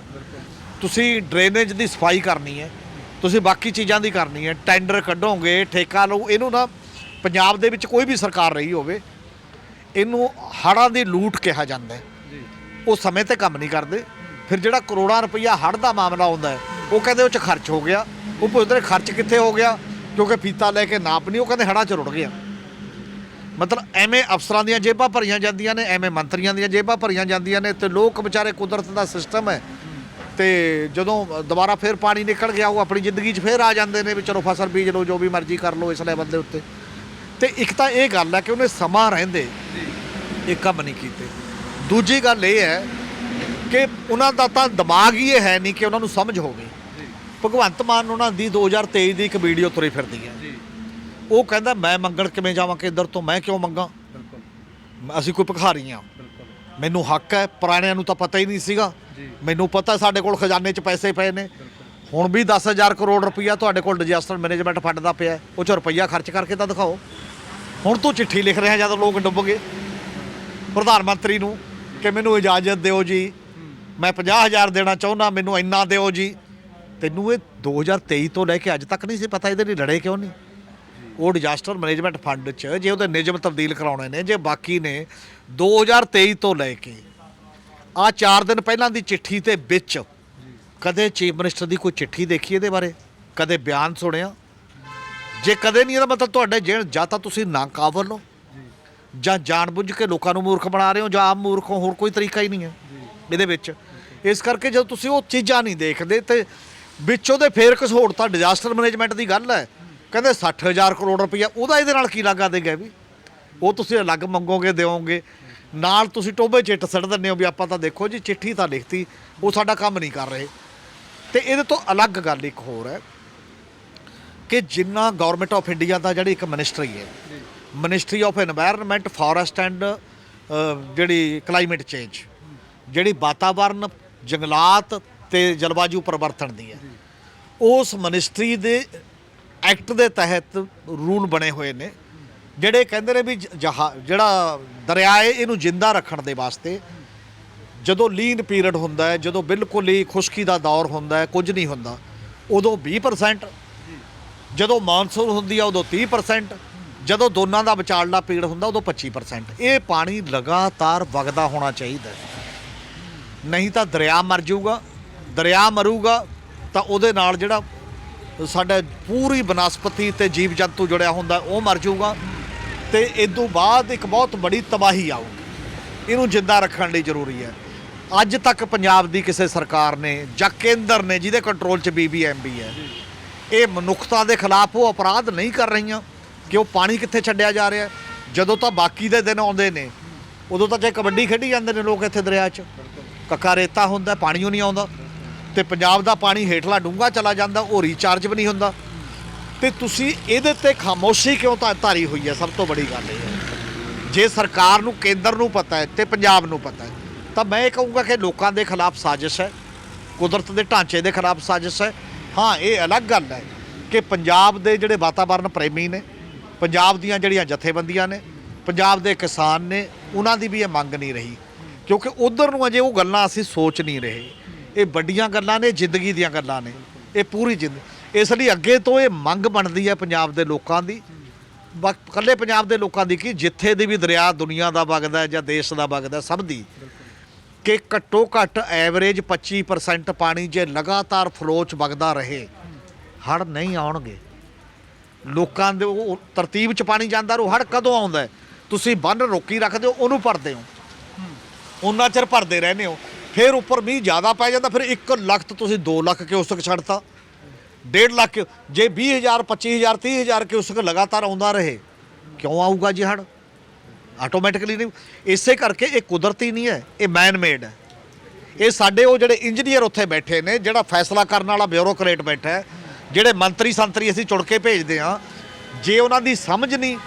ਤੁਸੀਂ ਡਰੇਨੇਜ ਦੀ ਸਫ਼ਾਈ ਕਰਨੀ ਹੈ। ਤੁਸੀਂ ਬਾਕੀ ਚੀਜ਼ਾਂ ਦੀ ਕਰਨੀ ਹੈ ਟੈਂਡਰ ਕੱਢੋਗੇ ਠੇਕਾ ਲਓ ਇਹਨੂੰ ਨਾ ਪੰਜਾਬ ਦੇ ਵਿੱਚ ਕੋਈ ਵੀ ਸਰਕਾਰ ਰਹੀ ਹੋਵੇ ਇਹਨੂੰ ਹੜ੍ਹਾਂ ਦੀ ਲੂਟ ਕਿਹਾ ਜਾਂਦਾ ਹੈ। ਉਹ ਸਮੇਂ ਤੇ ਕੰਮ ਨਹੀਂ ਕਰਦੇ। ਫਿਰ ਜਿਹੜਾ ਕਰੋੜਾਂ ਰੁਪਈਆ ਹੜ੍ਹ ਦਾ ਮਾਮਲਾ ਆਉਂਦਾ ਉਹ ਕਹਿੰਦੇ ਉਹ ਚ ਖਰਚ ਹੋ ਗਿਆ। ਉਹ ਪੁੱਛਦੇ ਨੇ ਖਰਚ ਕਿੱਥੇ ਹੋ ਗਿਆ? ਕਿਉਂਕਿ ਫੀਤਾ ਲੈ ਕੇ ਨਾਪ ਨਹੀਂ ਉਹ ਕਹਿੰਦੇ ਹੜ੍ਹਾਂ ਚ ਰੁੜ ਗਿਆ ਮਤਲਬ ਐਵੇਂ ਅਫਸਰਾਂ ਦੀਆਂ ਜੇਬਾਂ ਭਰੀਆਂ ਜਾਂਦੀਆਂ ਨੇ ਐਵੇਂ ਮੰਤਰੀਆਂ ਦੀਆਂ ਜੇਬਾਂ ਭਰੀਆਂ ਜਾਂਦੀਆਂ ਨੇ ਤੇ ਲੋਕ ਵਿਚਾਰੇ ਕੁਦਰਤ ਦਾ ਸਿਸਟਮ ਹੈ। ਤੇ ਜਦੋਂ ਦੁਬਾਰਾ ਫੇਰ ਪਾਣੀ ਨਿਕਲ ਗਿਆ ਉਹ ਆਪਣੀ ਜ਼ਿੰਦਗੀ 'ਚ ਫੇਰ ਆ ਜਾਂਦੇ ਨੇ ਵੀ ਚਲੋ ਫਸਲ ਬੀਜ ਲਓ ਜੋ ਵੀ ਮਰਜ਼ੀ ਕਰ ਲਓ ਇਸ ਲੈਵਲ ਦੇ ਉੱਤੇ। ਤੇ ਇੱਕ ਤਾਂ ਇਹ ਗੱਲ ਹੈ ਕਿ ਉਹਨੇ ਸਮਾਂ ਰਹਿੰਦੇ ਇਹ ਕੰਮ ਨਹੀਂ ਕੀਤੇ। ਦੂਜੀ ਗੱਲ ਇਹ ਹੈ ਕਿ ਉਹਨਾਂ ਦਾ ਤਾਂ ਦਿਮਾਗ ਹੀ ਇਹ ਹੈ ਨਹੀਂ ਕਿ ਉਹਨਾਂ ਨੂੰ ਸਮਝ ਹੋਵੇ। ਭਗਵੰਤ ਮਾਨ ਉਹਨਾਂ ਦੀ 2023 ਦੀ ਇੱਕ ਵੀਡੀਓ ਤੁਰੀ ਫਿਰਦੀ ਹੈ। ਉਹ ਕਹਿੰਦਾ ਮੈਂ ਮੰਗਣ ਕਿਵੇਂ ਜਾਵਾਂ ਕੇਂਦਰ ਤੋਂ ਮੈਂ ਕਿਉਂ ਮੰਗਾ? ਬਿਲਕੁਲ। ਅਸੀਂ ਕੋਈ ਭਿਖਾਰੀ ਬਿਲਕੁਲ ਮੈਨੂੰ ਹੱਕ ਹੈ ਪੁਰਾਣਿਆਂ ਨੂੰ ਤਾਂ ਪਤਾ ਹੀ ਨਹੀਂ ਸੀਗਾ। ਮੈਨੂੰ ਪਤਾ ਸਾਡੇ ਕੋਲ ਖਜ਼ਾਨੇ 'ਚ ਪੈਸੇ ਪਏ ਨੇ। ਹੁਣ ਵੀ 10000 ਕਰੋੜ ਰੁਪਈਆ ਤੁਹਾਡੇ ਕੋਲ ਡਿਜ਼ਾਸਟਰ ਮੈਨੇਜਮੈਂਟ ਫੰਡ ਦਾ ਪਿਆ। ਉਹ 'ਚ ਰੁਪਈਆ ਖਰਚ ਕਰਕੇ ਤਾਂ ਦਿਖਾਓ। ਹੁਣ ਤੂੰ ਚਿੱਠੀ ਲਿਖ ਰਿਹਾ ਜਦੋਂ ਲੋਕ ਡੁੱਬ ਗਏ ਪ੍ਰਧਾਨ ਮੰਤਰੀ ਨੂੰ ਕਿ ਮੈਨੂੰ ਇਜਾਜ਼ਤ ਦਿਓ ਜੀ। ਮੈਂ 50000 ਦੇਣਾ ਚਾਹੁੰਦਾ ਮੈਨੂੰ ਇੰਨਾ ਦਿਓ ਜੀ। ਤੈਨੂੰ ਇਹ 2023 ਤੋਂ ਲੈ ਕੇ ਅੱਜ ਤੱਕ ਨਹੀਂ ਸੀ ਪਤਾ ਇਹਦੇ ਲਈ ਲੜੇ ਕਿਉਂ ਨਹੀਂ? ਉਹ ਡਿਜ਼ਾਸਟਰ ਮੈਨੇਜਮੈਂਟ ਫੰਡ 'ਚ ਜੇ ਉਹਦੇ ਨਿਯਮ ਤਬਦੀਲ ਕਰਾਉਣੇ ਨੇ ਜੇ ਬਾਕੀ ਨੇ 2023 ਤੋਂ ਲੈ ਕੇ ਆ 4 ਦਿਨ ਪਹਿਲਾਂ ਦੀ ਚਿੱਠੀ ਤੇ ਵਿੱਚ ਕਦੇ ਚੀਫ ਮਿਨਿਸਟਰ ਦੀ ਕੋਈ ਚਿੱਠੀ ਦੇਖੀ ਇਹਦੇ ਬਾਰੇ? ਕਦੇ ਬਿਆਨ ਸੁਣਿਆ? ਜੇ ਕਦੇ ਨਹੀਂ ਇਹਦਾ ਮਤਲਬ ਤੁਹਾਡੇ ਜੇ ਜਾਂ ਤਾਂ ਤੁਸੀਂ ਨਾਕਾਬਲ ਹੋ, ਜਾਂ ਜਾਣਬੁੱਝ ਕੇ ਲੋਕਾਂ ਨੂੰ ਮੂਰਖ ਬਣਾ ਰਹੇ ਹੋ, ਜਾਂ ਆਮ ਮੂਰਖ ਹੋ, ਹੋਰ ਕੋਈ ਤਰੀਕਾ ਹੀ ਨਹੀਂ ਹੈ ਇਹਦੇ ਵਿੱਚ। ਇਸ ਕਰਕੇ ਜਦੋਂ ਤੁਸੀਂ ਉਹ ਚੀਜ਼ਾਂ ਨਹੀਂ ਦੇਖਦੇ ਤੇ ਵਿੱਚੋਂ ਦੇ ਫੇਰ ਘਸੋੜ ਤਾਂ ਡਿਜ਼ਾਸਟਰ ਮੈਨੇਜਮੈਂਟ ਦੀ ਗੱਲ ਹੈ। ਕਹਿੰਦੇ 60000 ਕਰੋੜ ਰੁਪਈਆ, ਉਹਦਾ ਇਹਦੇ ਨਾਲ ਕੀ ਲਾਗਾ ਦੇਗਾ ਵੀ? ਉਹ ਤੁਸੀਂ ਅਲੱਗ ਮੰਗੋਗੇ, ਦਿਓਗੇ। ਨਾਲ ਤੁਸੀਂ ਟੋਬੇ ਚਿੱਟ ਸੜ ਦਿੰਦੇ ਹੋ ਵੀ ਆਪਾਂ ਤਾਂ ਦੇਖੋ ਜੀ, ਚਿੱਠੀ ਤਾਂ ਲਿਖਤੀ, ਉਹ ਸਾਡਾ ਕੰਮ ਨਹੀਂ ਕਰ ਰਹੇ। ਤੇ ਇਹਦੇ ਤੋਂ ਅਲੱਗ ਗੱਲ ਇੱਕ ਹੋਰ ਹੈ ਕਿ ਜਿੰਨਾ ਗਵਰਨਮੈਂਟ ਆਫ ਇੰਡੀਆ ਦਾ ਜਿਹੜੀ ਇੱਕ ਮਿਨਿਸਟਰੀ ਹੈ ministry of environment forest and ਜਿਹੜੀ ਕਲਾਈਮੇਟ ਚੇਂਜ ਜਿਹੜੀ ਵਾਤਾਵਰਣ ਜੰਗਲਾਤ ਤੇ ਜਲਵਾਯੂ ਪਰਿਵਰਤਨ ਦੀ ਹੈ, ਉਸ ਮਿਨਿਸਟਰੀ ਦੇ ਐਕਟ ਦੇ ਤਹਿਤ ਰੂਲ ਬਣੇ ਹੋਏ ਨੇ। ਜਿਹੜੇ ਕਹਿੰਦੇ ਨੇ ਵੀ ਜਹਾ, ਜਿਹੜਾ ਦਰਿਆ ਹੈ ਇਹਨੂੰ ਜਿੰਦਾ ਰੱਖਣ ਦੇ ਵਾਸਤੇ ਜਦੋਂ ਲੀਨ ਪੀਰੀਅਡ ਹੁੰਦਾ ਹੈ, ਜਦੋਂ ਬਿਲਕੁਲ ਹੀ ਖੁਸ਼ਕੀ ਦਾ ਦੌਰ ਹੁੰਦਾ ਹੈ, ਕੁਝ ਨਹੀਂ ਹੁੰਦਾ, ਉਦੋਂ 20% ਜਦੋਂ ਮੌਨਸੂਨ ਹੁੰਦੀ ਆ, ਉਦੋਂ 30% ਜਦੋਂ ਦੋਨਾਂ ਦਾ ਵਿਚਾਲੜਾ ਪੀੜ ਹੁੰਦਾ, ਉਦੋਂ 25% ਇਹ ਪਾਣੀ ਲਗਾਤਾਰ ਵਗਦਾ ਹੋਣਾ ਚਾਹੀਦਾ ਨਹੀਂ ਤਾਂ ਦਰਿਆ ਮਰ ਜਾਊਗਾ, ਦਰਿਆ ਮਰੂਗਾ, ਤਾਂ ਉਹਦੇ ਨਾਲ ਜਿਹੜਾ ਸਾਡਾ ਪੂਰੀ ਬਨਸਪਤੀ ਤੇ ਜੀਵ ਜੰਤੂ ਜੁੜਿਆ ਹੁੰਦਾ, ਉਹ ਮਰ ਜਾਊਗਾ। ਤੇ ਇਸ ਤੋਂ ਬਾਅਦ ਇੱਕ ਬਹੁਤ ਬੜੀ ਤਬਾਹੀ ਆਊਗੀ। ਇਹਨੂੰ ਜਿੰਦਾ ਰੱਖਣ ਲਈ ਜ਼ਰੂਰੀ ਹੈ। ਅੱਜ ਤੱਕ ਪੰਜਾਬ ਦੀ ਕਿਸੇ ਸਰਕਾਰ ਨੇ ਜਾਂ ਕੇਂਦਰ ਨੇ ਜਿਹਦੇ ਕੰਟਰੋਲ 'ਚ ਬੀਬੀਐਮਬੀ ਹੈ, ਇਹ ਮਨੁੱਖਤਾ ਦੇ ਖਿਲਾਫ ਉਹ ਅਪਰਾਧ ਨਹੀਂ ਕਰ ਰਹੀਆਂ, ਕਿ ਉਹ ਪਾਣੀ ਕਿੱਥੇ ਛੱਡਿਆ ਜਾ ਰਿਹਾ ਜਦੋਂ ਤਾਂ ਬਾਕੀ ਦੇ ਦਿਨ ਆਉਂਦੇ ਨੇ, ਉਦੋਂ ਤਾਂ ਜੇ ਕਬੱਡੀ ਖੇਡੀ ਜਾਂਦੇ ਨੇ ਲੋਕ ਇੱਥੇ ਦਰਿਆ 'ਚ। ਕੱਕਾ ਰੇਤਾ ਹੁੰਦਾ, ਪਾਣੀ ਉਹ ਨਹੀਂ ਆਉਂਦਾ। ਤੇ ਪੰਜਾਬ ਦਾ ਪਾਣੀ ਹੇਠਲਾ ਡੂੰਘਾ ਚਲਾ ਜਾਂਦਾ, ਉਹ ਰੀਚਾਰਜ ਵੀ ਨਹੀਂ ਹੁੰਦਾ। ਤੇ ਤੁਸੀਂ ਇਹਦੇ ਤੇ ਖਾਮੋਸ਼ੀ ਕਿਉਂ ਤਾਂ ਧਾਰੀ ਹੋਈ ਹੈ? ਸਭ ਤੋਂ ਬੜੀ ਗੱਲ ਇਹ ਹੈ। ਜੇ ਸਰਕਾਰ ਨੂੰ, ਕੇਂਦਰ ਨੂੰ ਪਤਾ ਹੈ ਤੇ ਪੰਜਾਬ ਨੂੰ ਪਤਾ ਹੈ, ਤਾਂ ਮੈਂ ਇਹ ਕਹੂੰਗਾ ਕਿ ਲੋਕਾਂ ਦੇ ਖਿਲਾਫ ਸਾਜ਼ਿਸ਼ ਹੈ, ਕੁਦਰਤ ਦੇ ਢਾਂਚੇ ਦੇ ਖਿਲਾਫ ਸਾਜ਼ਿਸ਼ ਹੈ। ਹਾਂ, ਇਹ ਅਲੱਗ ਗੱਲ ਹੈ ਕਿ ਪੰਜਾਬ ਦੇ ਜਿਹੜੇ ਵਾਤਾਵਰਣ ਪ੍ਰੇਮੀ ਨੇ, ਪੰਜਾਬ ਦੀਆਂ ਜਿਹੜੀਆਂ ਜਥੇਬੰਦੀਆਂ ਨੇ, ਪੰਜਾਬ ਦੇ ਕਿਸਾਨ ਨੇ, ਉਹਨਾਂ ਦੀ ਵੀ ਇਹ ਮੰਗ ਨਹੀਂ ਰਹੀ। ਕਿਉਂਕਿ ਉਧਰ ਨੂੰ ਅਜੇ ਉਹ ਗੱਲਾਂ ਅਸੀਂ ਸੋਚ ਨਹੀਂ ਰਹੇ। ਇਹ ਵੱਡੀਆਂ ਗੱਲਾਂ ਨੇ, ਜ਼ਿੰਦਗੀ ਦੀਆਂ ਗੱਲਾਂ ਨੇ। ਇਹ ਪੂਰੀ ਜ਼ਿੰਦਗੀ ਇਸ ਲਈ ਅੱਗੇ ਤੋਂ ਇਹ ਮੰਗ ਬਣਦੀ ਹੈ ਪੰਜਾਬ ਦੇ ਲੋਕਾਂ ਦੀ। ਬਸ ਇਕੱਲੇ ਪੰਜਾਬ ਦੇ ਲੋਕਾਂ ਦੀ ਕੀ, ਜਿੱਥੇ ਦੀ ਵੀ ਦਰਿਆ ਦੁਨੀਆ ਦਾ ਵਗਦਾ ਜਾਂ ਦੇਸ਼ ਦਾ ਵਗਦਾ ਸਭ ਦੀ। ਕਿ ਘੱਟੋ ਘੱਟ ਐਵਰੇਜ 25% ਪਾਣੀ ਜੇ ਲਗਾਤਾਰ ਫਲੋ ਚ ਵਗਦਾ ਰਹੇ ਹੜ ਨਹੀਂ ਆਉਣਗੇ। ਲੋਕਾਂ ਦੇ ਉਹ ਤਰਤੀਬ ਚ ਪਾਣੀ ਜਾਂਦਾ ਉਹ ਹੜ ਕਦੋਂ ਆਉਂਦਾ ਤੁਸੀਂ ਬੰਨ ਰੋਕੀ ਰੱਖਦੇ ਹੋ, ਉਹਨੂੰ ਭਰਦੇ ਹੋ। ਉਹਨਾਂ ਚਿਰ ਭਰਦੇ ਰਹਿੰਦੇ ਹੋ। ਫਿਰ ਉੱਪਰ ਮੀਂਹ ਜ਼ਿਆਦਾ ਪੈ ਜਾਂਦਾ, ਫਿਰ 1 ਲੱਖ ਤੁਸੀਂ 2 ਲੱਖ ਕਿਉਸਕ ਛੱਡਤਾ। 1.5 ਲੱਖ, ਜੇ 20000 25000 30000 ਕਿਉਸਕ ਲਗਾਤਾਰ ਆਉਂਦਾ ਰਹੇ? ਕਿਉਂ ਆਊਗਾ ਜੀ ਹੜ ਆਟੋਮੈਟਿਕਲੀ ਨਹੀਂ। ਇਸੇ ਕਰਕੇ ਇਹ ਕੁਦਰਤੀ ਨਹੀਂ ਹੈ, ਇਹ ਮੈਨ ਮੇਡ ਹੈ। ਇਹ ਸਾਡੇ ਉਹ ਜਿਹੜੇ ਇੰਜੀਨੀਅਰ ਉੱਥੇ ਬੈਠੇ ਨੇ, ਜਿਹੜਾ ਫੈਸਲਾ ਕਰਨ ਵਾਲਾ ਬਿਊਰੋਕਰੇਟ ਬੈਠਾ ਜਿਹੜੇ ਮੰਤਰੀ ਸੰਤਰੀ ਅਸੀਂ ਚੁਣ ਕੇ ਭੇਜਦੇ ਹਾਂ, ਜੇ ਉਹਨਾਂ ਦੀ ਸਮਝ ਨਹੀਂ,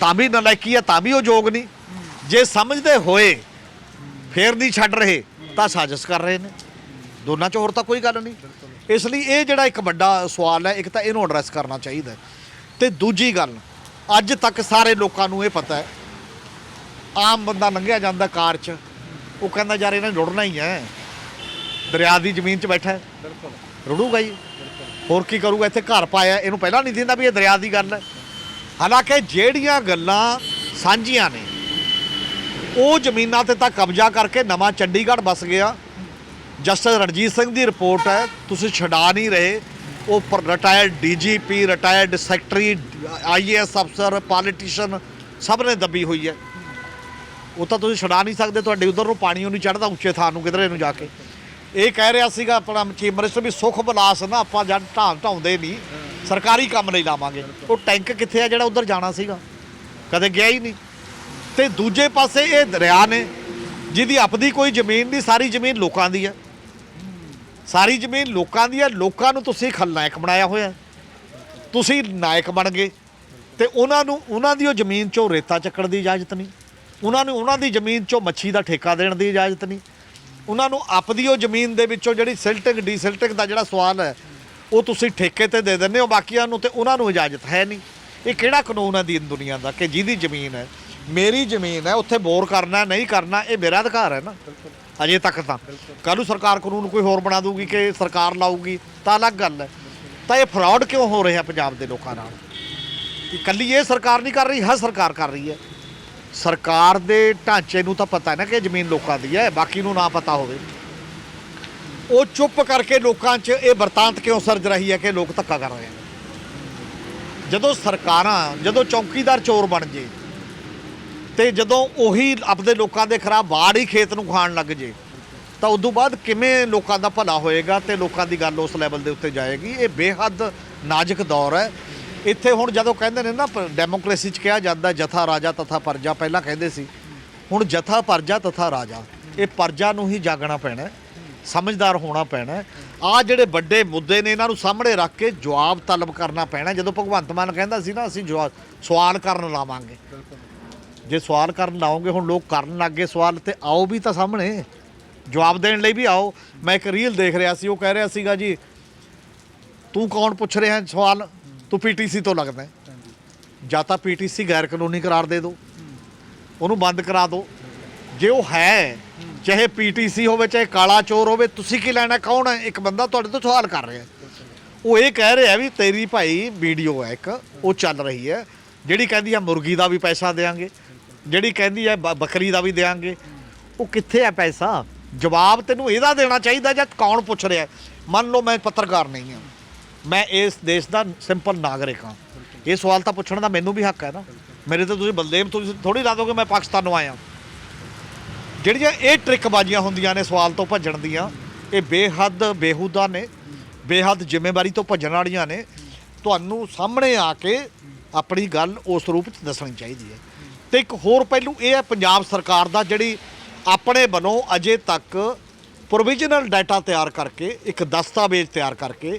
ਤਾਂ ਵੀ ਨਲਾਇਕੀ ਹੈ, ਤਾਂ ਵੀ ਉਹ ਯੋਗ ਨਹੀਂ। ਜੇ ਸਮਝਦੇ ਹੋਏ ਫੇਰ ਨਹੀਂ ਛੱਡ ਰਹੇ, ਤਾਂ ਸਾਜ਼ਿਸ਼ ਕਰ ਰਹੇ ਨੇ। ਦੋਨਾਂ 'ਚ ਹੋਰ ਤਾਂ ਕੋਈ ਗੱਲ ਨਹੀਂ। ਇਸ ਲਈ ਇਹ ਜਿਹੜਾ ਇੱਕ ਵੱਡਾ ਸਵਾਲ ਹੈ ਇੱਕ ਤਾਂ ਇਹਨੂੰ ਐਡਰੈਸ ਕਰਨਾ ਚਾਹੀਦਾ। ਤੇ ਦੂਜੀ ਗੱਲ ਅੱਜ ਤੱਕ ਸਾਰੇ ਲੋਕਾਂ ਨੂੰ ਇਹ ਪਤਾ ਹੈ ਆਮ ਬੰਦਾ ਲੰਘਿਆ ਜਾਂਦਾ ਕਾਰ 'ਚ ਉਹ ਕਹਿੰਦਾ ਯਾਰ ਇਹਨਾਂ ਨੇ ਰੁੜਨਾ ਹੀ ਹੈ। ਦਰਿਆ ਦੀ ਜ਼ਮੀਨ 'ਚ ਬੈਠਾ ਹੈ। ਬਿਲਕੁਲ। ਰੁੜੂਗਾ ਹੀ। ਹੋਰ ਕੀ ਕਰੂਗਾ ਇੱਥੇ ਘਰ ਪਾਇਆ ਇਹਨੂੰ ਪਹਿਲਾਂ ਨਹੀਂ ਦਿੰਦਾ ਵੀ ਇਹ ਦਰਿਆ ਦੀ ਗੱਲ ਹੈ। ਹਾਲਾਂਕਿ ਜਿਹੜੀਆਂ ਗੱਲਾਂ ਸਾਂਝੀਆਂ ਨੇ ਉਹ ਜ਼ਮੀਨਾਂ ਤੇ ਤਾਂ ਕਬਜ਼ਾ ਕਰਕੇ ਨਵਾਂ ਚੰਡੀਗੜ੍ਹ ਬਸ ਗਿਆ। ਜਸਟਿਸ ਰਣਜੀਤ ਸਿੰਘ ਦੀ ਰਿਪੋਰਟ ਹੈ, ਤੁਸੀਂ ਛਡਾ ਨਹੀਂ ਰਹੇ। ਉਹ retired DGP retired secretary IAS ਅਫਸਰ ਪੋਲੀਟੀਸ਼ੀਅਨ ਸਭ ਨੇ ਦੱਬੀ ਹੋਈ ਹੈ। ਉਹ ਤਾਂ ਤੁਸੀਂ ਛਡਾ ਨਹੀਂ ਸਕਦੇ, ਤੁਹਾਡੇ ਉਧਰ ਨੂੰ ਪਾਣੀ ਉਹ ਨਹੀਂ ਚੜਦਾ ਉੱਚੇ ਥਾਂ ਨੂੰ, ਕਿਧਰੇ ਨੂੰ ਜਾ ਕੇ। ਇਹ ਕਹਿ ਰਿਹਾ ਸੀਗਾ ਆਪਣਾ ਚੀਫ ਮਿਨਿਸਟਰ ਵੀ ਸੁਖ ਬਲਾਸ ਨਾ, ਆਪਾਂ ਜਦ ਢਾਂ ਢਾਉਂਦੇ ਨਹੀਂ, ਸਰਕਾਰੀ ਕੰਮ ਲਈ ਲਾਵਾਂਗੇ। ਉਹ ਟੈਂਕ ਕਿੱਥੇ ਆ ਜਿਹੜਾ ਉਧਰ ਜਾਣਾ ਸੀਗਾ? ਕਦੇ ਗਿਆ ਹੀ ਨਹੀਂ। ਤੇ ਦੂਜੇ ਪਾਸੇ ਇਹ ਦਰਿਆ ਨੇ, ਜਿਹਦੀ ਆਪਦੀ ਕੋਈ ਜ਼ਮੀਨ ਨਹੀਂ, ਸਾਰੀ ਜ਼ਮੀਨ ਲੋਕਾਂ ਦੀ ਹੈ। ਸਾਰੀ ਜ਼ਮੀਨ ਲੋਕਾਂ ਦੀ ਹੈ, ਲੋਕਾਂ ਨੂੰ ਤੁਸੀਂ ਖਲਨਾਇਕ ਬਣਾਇਆ ਹੋਇਆ ਤੁਸੀਂ ਨਾਇਕ ਬਣ ਗਏ ਤੇ ਉਹਨਾਂ ਨੂੰ, ਉਹਨਾਂ ਦੀ ਉਹ ਜ਼ਮੀਨ ਚੋਂ ਰੇਤਾ ਚੱਕਣ ਦੀ ਇਜਾਜ਼ਤ ਨਹੀਂ। ਉਹਨਾਂ ਨੂੰ ਉਹਨਾਂ ਦੀ ਜ਼ਮੀਨ ਚੋਂ ਮੱਛੀ ਦਾ ਠੇਕਾ ਦੇਣ ਦੀ ਇਜਾਜ਼ਤ ਨਹੀਂ। ਉਹਨਾਂ ਨੂੰ ਆਪਦੀ ਉਹ ਜ਼ਮੀਨ ਦੇ ਵਿੱਚੋਂ ਜਿਹੜੀ ਸਿਲਟਿੰਗ, ਡੀਸਿਲਟਿੰਗ ਦਾ ਜਿਹੜਾ ਸਵਾਲ ਹੈ, ਉਹ ਤੁਸੀਂ ਠੇਕੇ ਤੇ ਦੇ ਦਿੰਦੇ ਹੋ, ਬਾਕੀਆਂ ਨੂੰ ਤੇ ਉਹਨਾਂ ਨੂੰ ਇਜਾਜ਼ਤ ਹੈ ਨਹੀਂ। ਇਹ ਕਿਹੜਾ ਕਾਨੂੰਨ ਹੈ ਦੀਨ ਦੁਨੀਆ ਦਾ ਕਿ ਜਿਹਦੀ ਜ਼ਮੀਨ ਹੈ, ਮੇਰੀ ਜ਼ਮੀਨ ਹੈ, ਉੱਥੇ ਬੋਰ ਕਰਨਾ, ਨਹੀਂ ਕਰਨਾ, ਇਹ ਮੇਰਾ ਅਧਿਕਾਰ ਹੈ ਨਾ। ਅਜੇ ਤੱਕ ਤਾਂ। ਕੱਲ੍ਹ ਨੂੰ ਸਰਕਾਰ ਕਾਨੂੰਨ ਕੋਈ ਹੋਰ ਬਣਾ ਦੂਗੀ ਕਿ ਸਰਕਾਰ ਲਾਊਗੀ, ਤਾਂ ਅਲੱਗ ਗੱਲ ਹੈ। ਤਾਂ ਇਹ ਫਰਾਡ ਕਿਉਂ ਹੋ ਰਿਹਾ ਪੰਜਾਬ ਦੇ ਲੋਕਾਂ ਨਾਲ? ਇਕੱਲੀ ਇਹ ਸਰਕਾਰ ਨਹੀਂ ਕਰ ਰਹੀ, ਹਰ ਸਰਕਾਰ ਕਰ ਰਹੀ ਹੈ। ਸਰਕਾਰ ਦੇ ਢਾਂਚੇ ਨੂੰ ਤਾਂ ਪਤਾ ਨਾ ਕਿ ਜ਼ਮੀਨ ਲੋਕਾਂ ਦੀ ਹੈ, ਬਾਕੀ ਨੂੰ ਨਾ ਪਤਾ ਹੋਵੇ। ਉਹ ਚੁੱਪ ਕਰਕੇ ਲੋਕਾਂ 'ਚ ਇਹ ਵਰਤਾਂਤ ਕਿਉਂ ਸਰਜ ਰਹੀ ਹੈ ਕਿ ਲੋਕ ਧੱਕਾ ਕਰ ਰਹੇ ਨੇ? ਜਦੋਂ ਸਰਕਾਰਾਂ, ਜਦੋਂ ਚੌਕੀਦਾਰ ਚੋਰ ਬਣ ਜੇ ਤੇ ਜਦੋਂ ਉਹੀ ਆਪਦੇ ਲੋਕਾਂ ਦੇ ਖਰਾਬ ਬਾੜ ਹੀ ਖੇਤ ਨੂੰ ਖਾਣ ਲੱਗ ਜੇ, ਤਾਂ ਉਦੋਂ ਬਾਅਦ ਕਿਵੇਂ ਲੋਕਾਂ ਦਾ ਭਲਾ ਹੋਏਗਾ ਤੇ ਲੋਕਾਂ ਦੀ ਗੱਲ ਉਸ ਲੈਵਲ ਦੇ ਉੱਤੇ ਜਾਏਗੀ? ਇਹ ਬੇਹੱਦ ਨਾਜ਼ੁਕ ਦੌਰ ਹੈ। ਇੱਥੇ ਹੁਣ ਜਦੋਂ ਕਹਿੰਦੇ ਨੇ ਨਾ, ਪ- ਡੈਮੋਕ੍ਰੇਸੀ 'ਚ ਕਿਹਾ ਜਾਂਦਾ, ਜਥਾ ਰਾਜਾ ਤਥਾ ਪਰਜਾ, ਪਹਿਲਾਂ ਕਹਿੰਦੇ ਸੀ, ਹੁਣ ਜਥਾ, ਪਰਜਾ, ਤਥਾ, ਰਾਜਾ, ਇਹ ਪਰਜਾ ਨੂੰ ਹੀ ਜਾਗਣਾ ਪੈਣਾ ਸਮਝਦਾਰ ਹੋਣਾ ਪੈਣਾ ਆ ਜਿਹੜੇ ਵੱਡੇ ਮੁੱਦੇ ਨੇ, ਇਹਨਾਂ ਨੂੰ ਸਾਹਮਣੇ ਰੱਖ ਕੇ ਜਵਾਬ ਤਲਬ ਕਰਨਾ ਪੈਣਾ ਜਦੋਂ ਭਗਵੰਤ ਮਾਨ ਕਹਿੰਦਾ ਸੀ ਨਾ, ਅਸੀਂ ਜਵਾਬ ਸਵਾਲ ਕਰਨ ਲਾਵਾਂਗੇ। ਜੇ ਸਵਾਲ ਕਰਨ ਲਾਓਗੇ ਹੁਣ ਲੋਕ ਕਰਨ ਲੱਗੇ ਸਵਾਲ ਤੇ ਆਓ ਵੀ ਤਾਂ ਸਾਹਮਣੇ। ਜਵਾਬ ਦੇਣ ਲਈ ਵੀ ਆਓ। ਮੈਂ ਇੱਕ ਰੀਲ ਦੇਖ ਰਿਹਾ ਸੀ, ਉਹ ਕਹਿ ਰਿਹਾ ਸੀਗਾ ਜੀ, ਤੂੰ ਕੌਣ ਪੁੱਛ ਰਿਹਾ ਸਵਾਲ? ਤੂੰ ਪੀਟੀਸੀ ਤੋਂ ਲੱਗਦਾ ਜਾਂ ਤਾਂ ਪੀਟੀਸੀ ਗੈਰ ਕਾਨੂੰਨੀ ਕਰਾਰ ਦੇ ਦਿਓ। ਉਹਨੂੰ ਬੰਦ ਕਰਾ ਦਿਓ। ਜੇ ਉਹ ਹੈ, ਚਾਹੇ ਪੀਟੀਸੀ ਹੋਵੇ, ਚਾਹੇ ਕਾਲਾ ਚੋਰ ਹੋਵੇ, ਤੁਸੀਂ ਕੀ ਲੈਣਾ, ਕੌਣ ਹੈ? ਇੱਕ ਬੰਦਾ ਤੁਹਾਡੇ ਤੋਂ ਸਵਾਲ ਕਰ ਰਿਹਾ ਉਹ ਇਹ ਕਹਿ ਰਿਹਾ ਵੀ ਤੇਰੀ ਭਾਈ ਵੀਡੀਓ ਹੈ ਇੱਕ, ਉਹ ਚੱਲ ਰਹੀ ਹੈ। ਜਿਹੜੀ ਕਹਿੰਦੀ ਆ, ਮੁਰਗੀ ਦਾ ਵੀ ਪੈਸਾ ਦੇਾਂਗੇ। ਜਿਹੜੀ ਕਹਿੰਦੀ ਹੈ ਬ- ਬੱਕਰੀ ਦਾ ਵੀ ਦੇਾਂਗੇ ਉਹ ਕਿੱਥੇ ਹੈ ਪੈਸਾ? ਜਵਾਬ ਤੈਨੂੰ ਇਹਦਾ ਦੇਣਾ ਚਾਹੀਦਾ ਜਾਂ ਕੌਣ ਪੁੱਛ ਰਿਹਾ? ਹੈ? ਮੰਨ ਲਓ ਮੈਂ ਪੱਤਰਕਾਰ ਨਹੀਂ ਹਾਂ ਮੈਂ ਇਸ ਦੇਸ਼ ਦਾ ਸਿੰਪਲ ਨਾਗਰਿਕ ਹਾਂ। ਇਹ ਸਵਾਲ ਤਾਂ ਪੁੱਛਣ ਦਾ ਮੈਨੂੰ ਵੀ ਹੱਕ ਹੈ ਨਾ। ਮੇਰੇ ਤੇ ਤੁਸੀਂ ਬਲਦੇਵ, ਤੁਸੀਂ ਥੋੜੀ ਲਾ ਦੋਗੇ, ਮੈਂ ਪਾਕਿਸਤਾਨੋਂ ਆਇਆ। ਜਿਹੜੀਆਂ ਇਹ ਟ੍ਰਿਕਬਾਜ਼ੀਆਂ ਹੁੰਦੀਆਂ ਨੇ ਸਵਾਲ ਤੋਂ ਭੱਜਣ ਦੀਆਂ, ਇਹ ਬੇਹੱਦ ਬੇਹੂਦਾ ਨੇ, ਬੇਹੱਦ ਜ਼ਿੰਮੇਵਾਰੀ ਤੋਂ ਭੱਜਣ ਵਾਲੀਆਂ ਨੇ। ਤੁਹਾਨੂੰ ਸਾਹਮਣੇ ਆ ਕੇ ਆਪਣੀ ਗੱਲ ਉਸ ਰੂਪ 'ਚ ਦੱਸਣੀ ਚਾਹੀਦੀ ਹੈ। ਤੇ ਇੱਕ ਹੋਰ ਪਹਿਲੂ ਇਹ ਹੈ, ਪੰਜਾਬ ਸਰਕਾਰ ਦਾ ਜਿਹੜੀ ਆਪਣੇ ਵੱਲੋਂ ਅਜੇ ਤੱਕ ਪ੍ਰੋਵੀਜ਼ਨਲ ਡਾਟਾ ਤਿਆਰ ਕਰਕੇ, ਇੱਕ ਦਸਤਾਵੇਜ਼ ਤਿਆਰ ਕਰਕੇ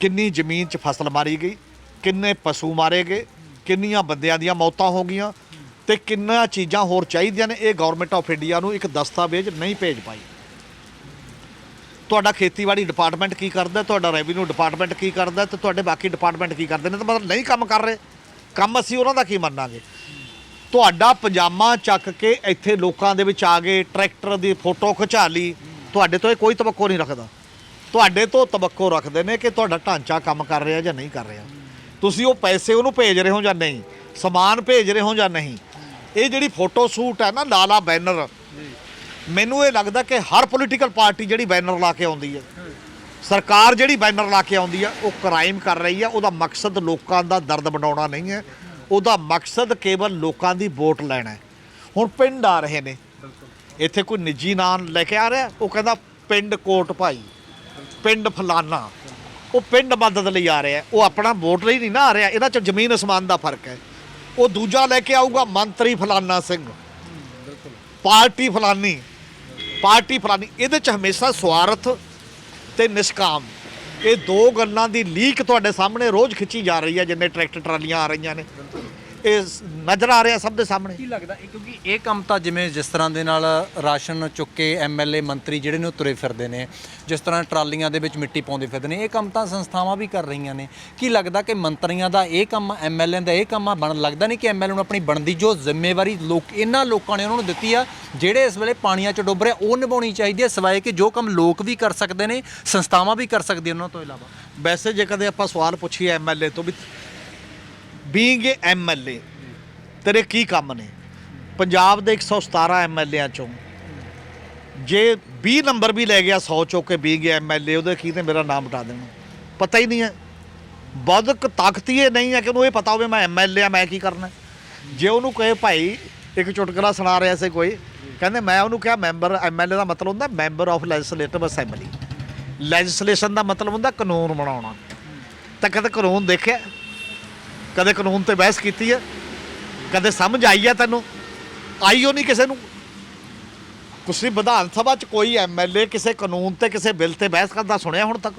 ਕਿੰਨੀ ਜ਼ਮੀਨ 'ਚ ਫਸਲ ਮਾਰੀ ਗਈ, ਕਿੰਨੇ ਪਸ਼ੂ ਮਾਰੇ ਗਏ, ਕਿੰਨੀਆਂ ਬੰਦਿਆਂ ਦੀਆਂ ਮੌਤਾਂ ਹੋ ਗਈਆਂ ਤੇ ਕਿੰਨਾ ਚੀਜ਼ਾਂ ਹੋਰ ਚਾਹੀਦੀਆਂ ਨੇ, ਇਹ ਗਵਰਨਮੈਂਟ ਆਫ ਇੰਡੀਆ ਨੂੰ ਇੱਕ ਦਸਤਾਵੇਜ਼ ਨਹੀਂ ਭੇਜ ਪਾਈ। ਤੁਹਾਡਾ ਖੇਤੀਬਾੜੀ ਡਿਪਾਰਟਮੈਂਟ ਕੀ ਕਰਦਾ, ਤੁਹਾਡਾ ਰੈਵਨਿਊ ਡਿਪਾਰਟਮੈਂਟ ਕੀ ਕਰਦਾ ਤੇ ਤੁਹਾਡੇ ਬਾਕੀ ਡਿਪਾਰਟਮੈਂਟ ਕੀ ਕਰਦੇ ਨੇ? ਤਾਂ ਮਤਲਬ ਨਹੀਂ ਕੰਮ ਕਰ ਰਹੇ। ਕੰਮ ਅਸੀਂ ਉਹਨਾਂ ਦਾ ਕੀ ਮੰਨਾਂਗੇ? ਤੁਹਾਡਾ ਪਜਾਮਾ ਚੱਕ ਕੇ ਇੱਥੇ ਲੋਕਾਂ ਦੇ ਵਿੱਚ ਆ ਗਏ, ਟਰੈਕਟਰ ਦੀ ਫੋਟੋ ਖਿਚਾ ਲਈ। ਤੁਹਾਡੇ ਤੋਂ ਇਹ ਕੋਈ ਤਵੱਕੋ ਨਹੀਂ ਰੱਖਦਾ। ਤੁਹਾਡੇ ਤੋਂ ਤਵੱਕੋ ਰੱਖਦੇ ਨੇ ਕਿ ਤੁਹਾਡਾ ਢਾਂਚਾ ਕੰਮ ਕਰ ਰਿਹਾ ਜਾਂ ਨਹੀਂ ਕਰ ਰਿਹਾ। ਤੁਸੀਂ ਉਹ ਪੈਸੇ ਉਹਨੂੰ ਭੇਜ ਰਹੇ ਹੋ ਜਾਂ ਨਹੀਂ? ਸਮਾਨ ਭੇਜ ਰਹੇ ਹੋ ਜਾਂ ਨਹੀਂ? ਇਹ ਜਿਹੜੀ ਫੋਟੋ ਸ਼ੂਟ ਹੈ ਨਾ, ਲਾਲਾ ਬੈਨਰ। ਮੈਨੂੰ ਇਹ ਲੱਗਦਾ ਕਿ ਹਰ ਪੋਲੀਟੀਕਲ ਪਾਰਟੀ ਜਿਹੜੀ ਬੈਨਰ ਲਾ ਕੇ ਆਉਂਦੀ ਹੈ, ਸਰਕਾਰ ਜਿਹੜੀ ਬੈਨਰ ਲਾ ਕੇ ਆਉਂਦੀ ਹੈ, ਉਹ ਕ੍ਰਾਈਮ ਕਰ ਰਹੀ ਹੈ। ਉਹਦਾ ਮਕਸਦ ਲੋਕਾਂ ਦਾ ਦਰਦ ਬਣਾਉਣਾ ਨਹੀਂ ਹੈ। ਉਹਦਾ ਮਕਸਦ ਕੇਵਲ ਲੋਕਾਂ ਦੀ ਵੋਟ ਲੈਣਾ ਹੈ। ਹੁਣ ਪਿੰਡ ਆ ਰਹੇ ਨੇ। ਇੱਥੇ ਕੋਈ ਨਿੱਜੀ ਨਾਂ ਲੈ ਕੇ ਆ ਰਿਹਾ ਉਹ ਕਹਿੰਦਾ ਪਿੰਡ ਕੋਟ ਭਾਈ ਪਿੰਡ ਫਲਾਨਾ। ਉਹ ਪਿੰਡ ਮਦਦ ਲਈ ਆ ਰਿਹਾ ਉਹ ਆਪਣਾ ਵੋਟ ਲਈ ਨਹੀਂ ਨਾ ਆ ਰਿਹਾ ਇਹਨਾਂ 'ਚ ਜ਼ਮੀਨ ਅਸਮਾਨ ਦਾ ਫ਼ਰਕ ਹੈ। ਉਹ ਦੂਜਾ ਲੈ ਕੇ ਆਊਗਾ ਮੰਤਰੀ ਫਲਾਨਾ ਸਿੰਘ। ਪਾਰਟੀ ਫਲਾਨੀ ਪਾਰਟੀ ਫਲਾਨੀ ਇਹਦੇ 'ਚ ਹਮੇਸ਼ਾ ਸਵਾਰਥ ਤੇ ਨਿਸ਼ਕਾਮ। ਇਹ ਦੋ ਗੱਲਾਂ ਦੀ ਲੀਕ ਤੁਹਾਡੇ ਸਾਹਮਣੇ ਰੋਜ਼ ਖਿੱਚੀ ਜਾ ਰਹੀ ਹੈ ਜਿੰਨੇ ਟਰੈਕਟਰ ਟਰਾਲੀਆਂ ਆ ਰਹੀਆਂ ਨੇ। ਇਹ ਨਜ਼ਰ ਆ ਰਿਹਾ ਸਭ ਦੇ ਸਾਹਮਣੇ। ਕੀ ਲੱਗਦਾ ਇਹ ਕਿਉਂਕਿ ਇਹ ਕੰਮ ਤਾਂ ਜਿਵੇਂ ਜਿਸ ਤਰ੍ਹਾਂ ਦੇ ਨਾਲ ਰਾਸ਼ਨ ਚੁੱਕ ਕੇ ਐਮਐਲਏ ਮੰਤਰੀ ਜਿਹੜੇ ਨੇ ਉਹ ਤੁਰੇ ਫਿਰਦੇ ਨੇ ਜਿਸ ਤਰ੍ਹਾਂ ਟਰਾਲੀਆਂ ਦੇ ਵਿੱਚ ਮਿੱਟੀ ਪਾਉਂਦੇ ਫਿਰਦੇ ਨੇ ਇਹ ਕੰਮ ਤਾਂ ਸੰਸਥਾਵਾਂ ਵੀ ਕਰ ਰਹੀਆਂ ਨੇ। ਕੀ ਲੱਗਦਾ ਕਿ ਮੰਤਰੀਆਂ ਦਾ ਇਹ ਕੰਮ ਐਮਐਲਏ ਦਾ ਇਹ ਕੰਮ ਆ? ਬਣ ਲੱਗਦਾ ਨਹੀਂ ਕਿ ਐਮਐਲਏ ਨੂੰ ਆਪਣੀ ਬਣਦੀ ਜੋ ਜ਼ਿੰਮੇਵਾਰੀ ਲੋਕ ਇਹਨਾਂ ਲੋਕਾਂ ਨੇ ਉਹਨਾਂ ਨੂੰ ਦਿੱਤੀ ਆ ਜਿਹੜੇ ਇਸ ਵੇਲੇ ਪਾਣੀਆਂ 'ਚ ਡੁੱਬ ਰਹੇ ਉਹ ਨਿਭਾਉਣੀ ਚਾਹੀਦੀ ਹੈ ਸਿਵਾਏ ਕਿ ਜੋ ਕੰਮ ਲੋਕ ਵੀ ਕਰ ਸਕਦੇ ਨੇ ਸੰਸਥਾਵਾਂ ਵੀ ਕਰ ਸਕਦੀਆਂ ਉਹਨਾਂ ਤੋਂ ਇਲਾਵਾ ਵੈਸੇ ਜੇ ਕਦੇ ਆਪਾਂ ਸਵਾਲ ਪੁੱਛੀਏ ਐਮਐਲਏ ਤੋਂ ਵੀ ਬੀਇੰਗ ਏ ਐਮਐਲਏ ਤੇਰੇ ਕੀ ਕੰਮ ਨੇ? ਪੰਜਾਬ ਦੇ 117 ਐਮਐਲਏਆਂ ਚੋਂ। ਜੇ 20 ਨੰਬਰ ਵੀ ਲੈ ਗਿਆ 100 ਚੋਂ ਕੇ ਬੀਇੰਗ ਏ ਐਮਐਲਏ ਉਹਦੇ ਕੀ ਤੇ ਮੇਰਾ ਨਾਮ ਹਟਾ ਦੇਣਾ? ਪਤਾ ਹੀ ਨਹੀਂ ਹੈ। ਬਦਕ ਤਾਕਤੀ ਇਹ ਨਹੀਂ ਹੈ ਕਿ ਉਹਨੂੰ ਇਹ ਪਤਾ ਹੋਵੇ ਮੈਂ ਐਮਐਲਏ ਆ, ਮੈਂ ਕੀ ਕਰਨਾ? ਜੇ ਉਹਨੂੰ ਕਹੇ ਭਾਈ, ਇੱਕ ਚੁਟਕਲਾ ਸੁਣਾ ਰਿਹਾ ਸੀ ਕੋਈ, ਕਹਿੰਦੇ ਮੈਂ ਉਹਨੂੰ ਕਿਹਾ ਮੈਂਬਰ ਐਮਐਲਏ ਦਾ ਮਤਲਬ ਹੁੰਦਾ member of legislative assembly. Legislation ਦਾ ਮਤਲਬ ਹੁੰਦਾ ਕਾਨੂੰਨ ਬਣਾਉਣਾ। ਤਾਂ ਕਦੇ ਕਾਨੂੰਨ ਦੇਖਿਆ? ਕਦੇ ਕਾਨੂੰਨ ਤੇ ਬਹਿਸ ਕੀਤੀ ਹੈ? ਕਦੇ ਸਮਝ ਆਈ ਹੈ ਤੈਨੂੰ? ਆਈ ਉਹ ਨਹੀਂ ਕਿਸੇ ਨੂੰ? ਤੁਸੀਂ ਵਿਧਾਨ ਸਭਾ 'ਚ ਕੋਈ ਐਮਐਲਏ ਕਿਸੇ ਕਾਨੂੰਨ ਤੇ, ਕਿਸੇ ਬਿੱਲ ਤੇ ਬਹਿਸ ਕਰਦਾ ਸੁਣਿਆ ਹੁਣ ਤੱਕ?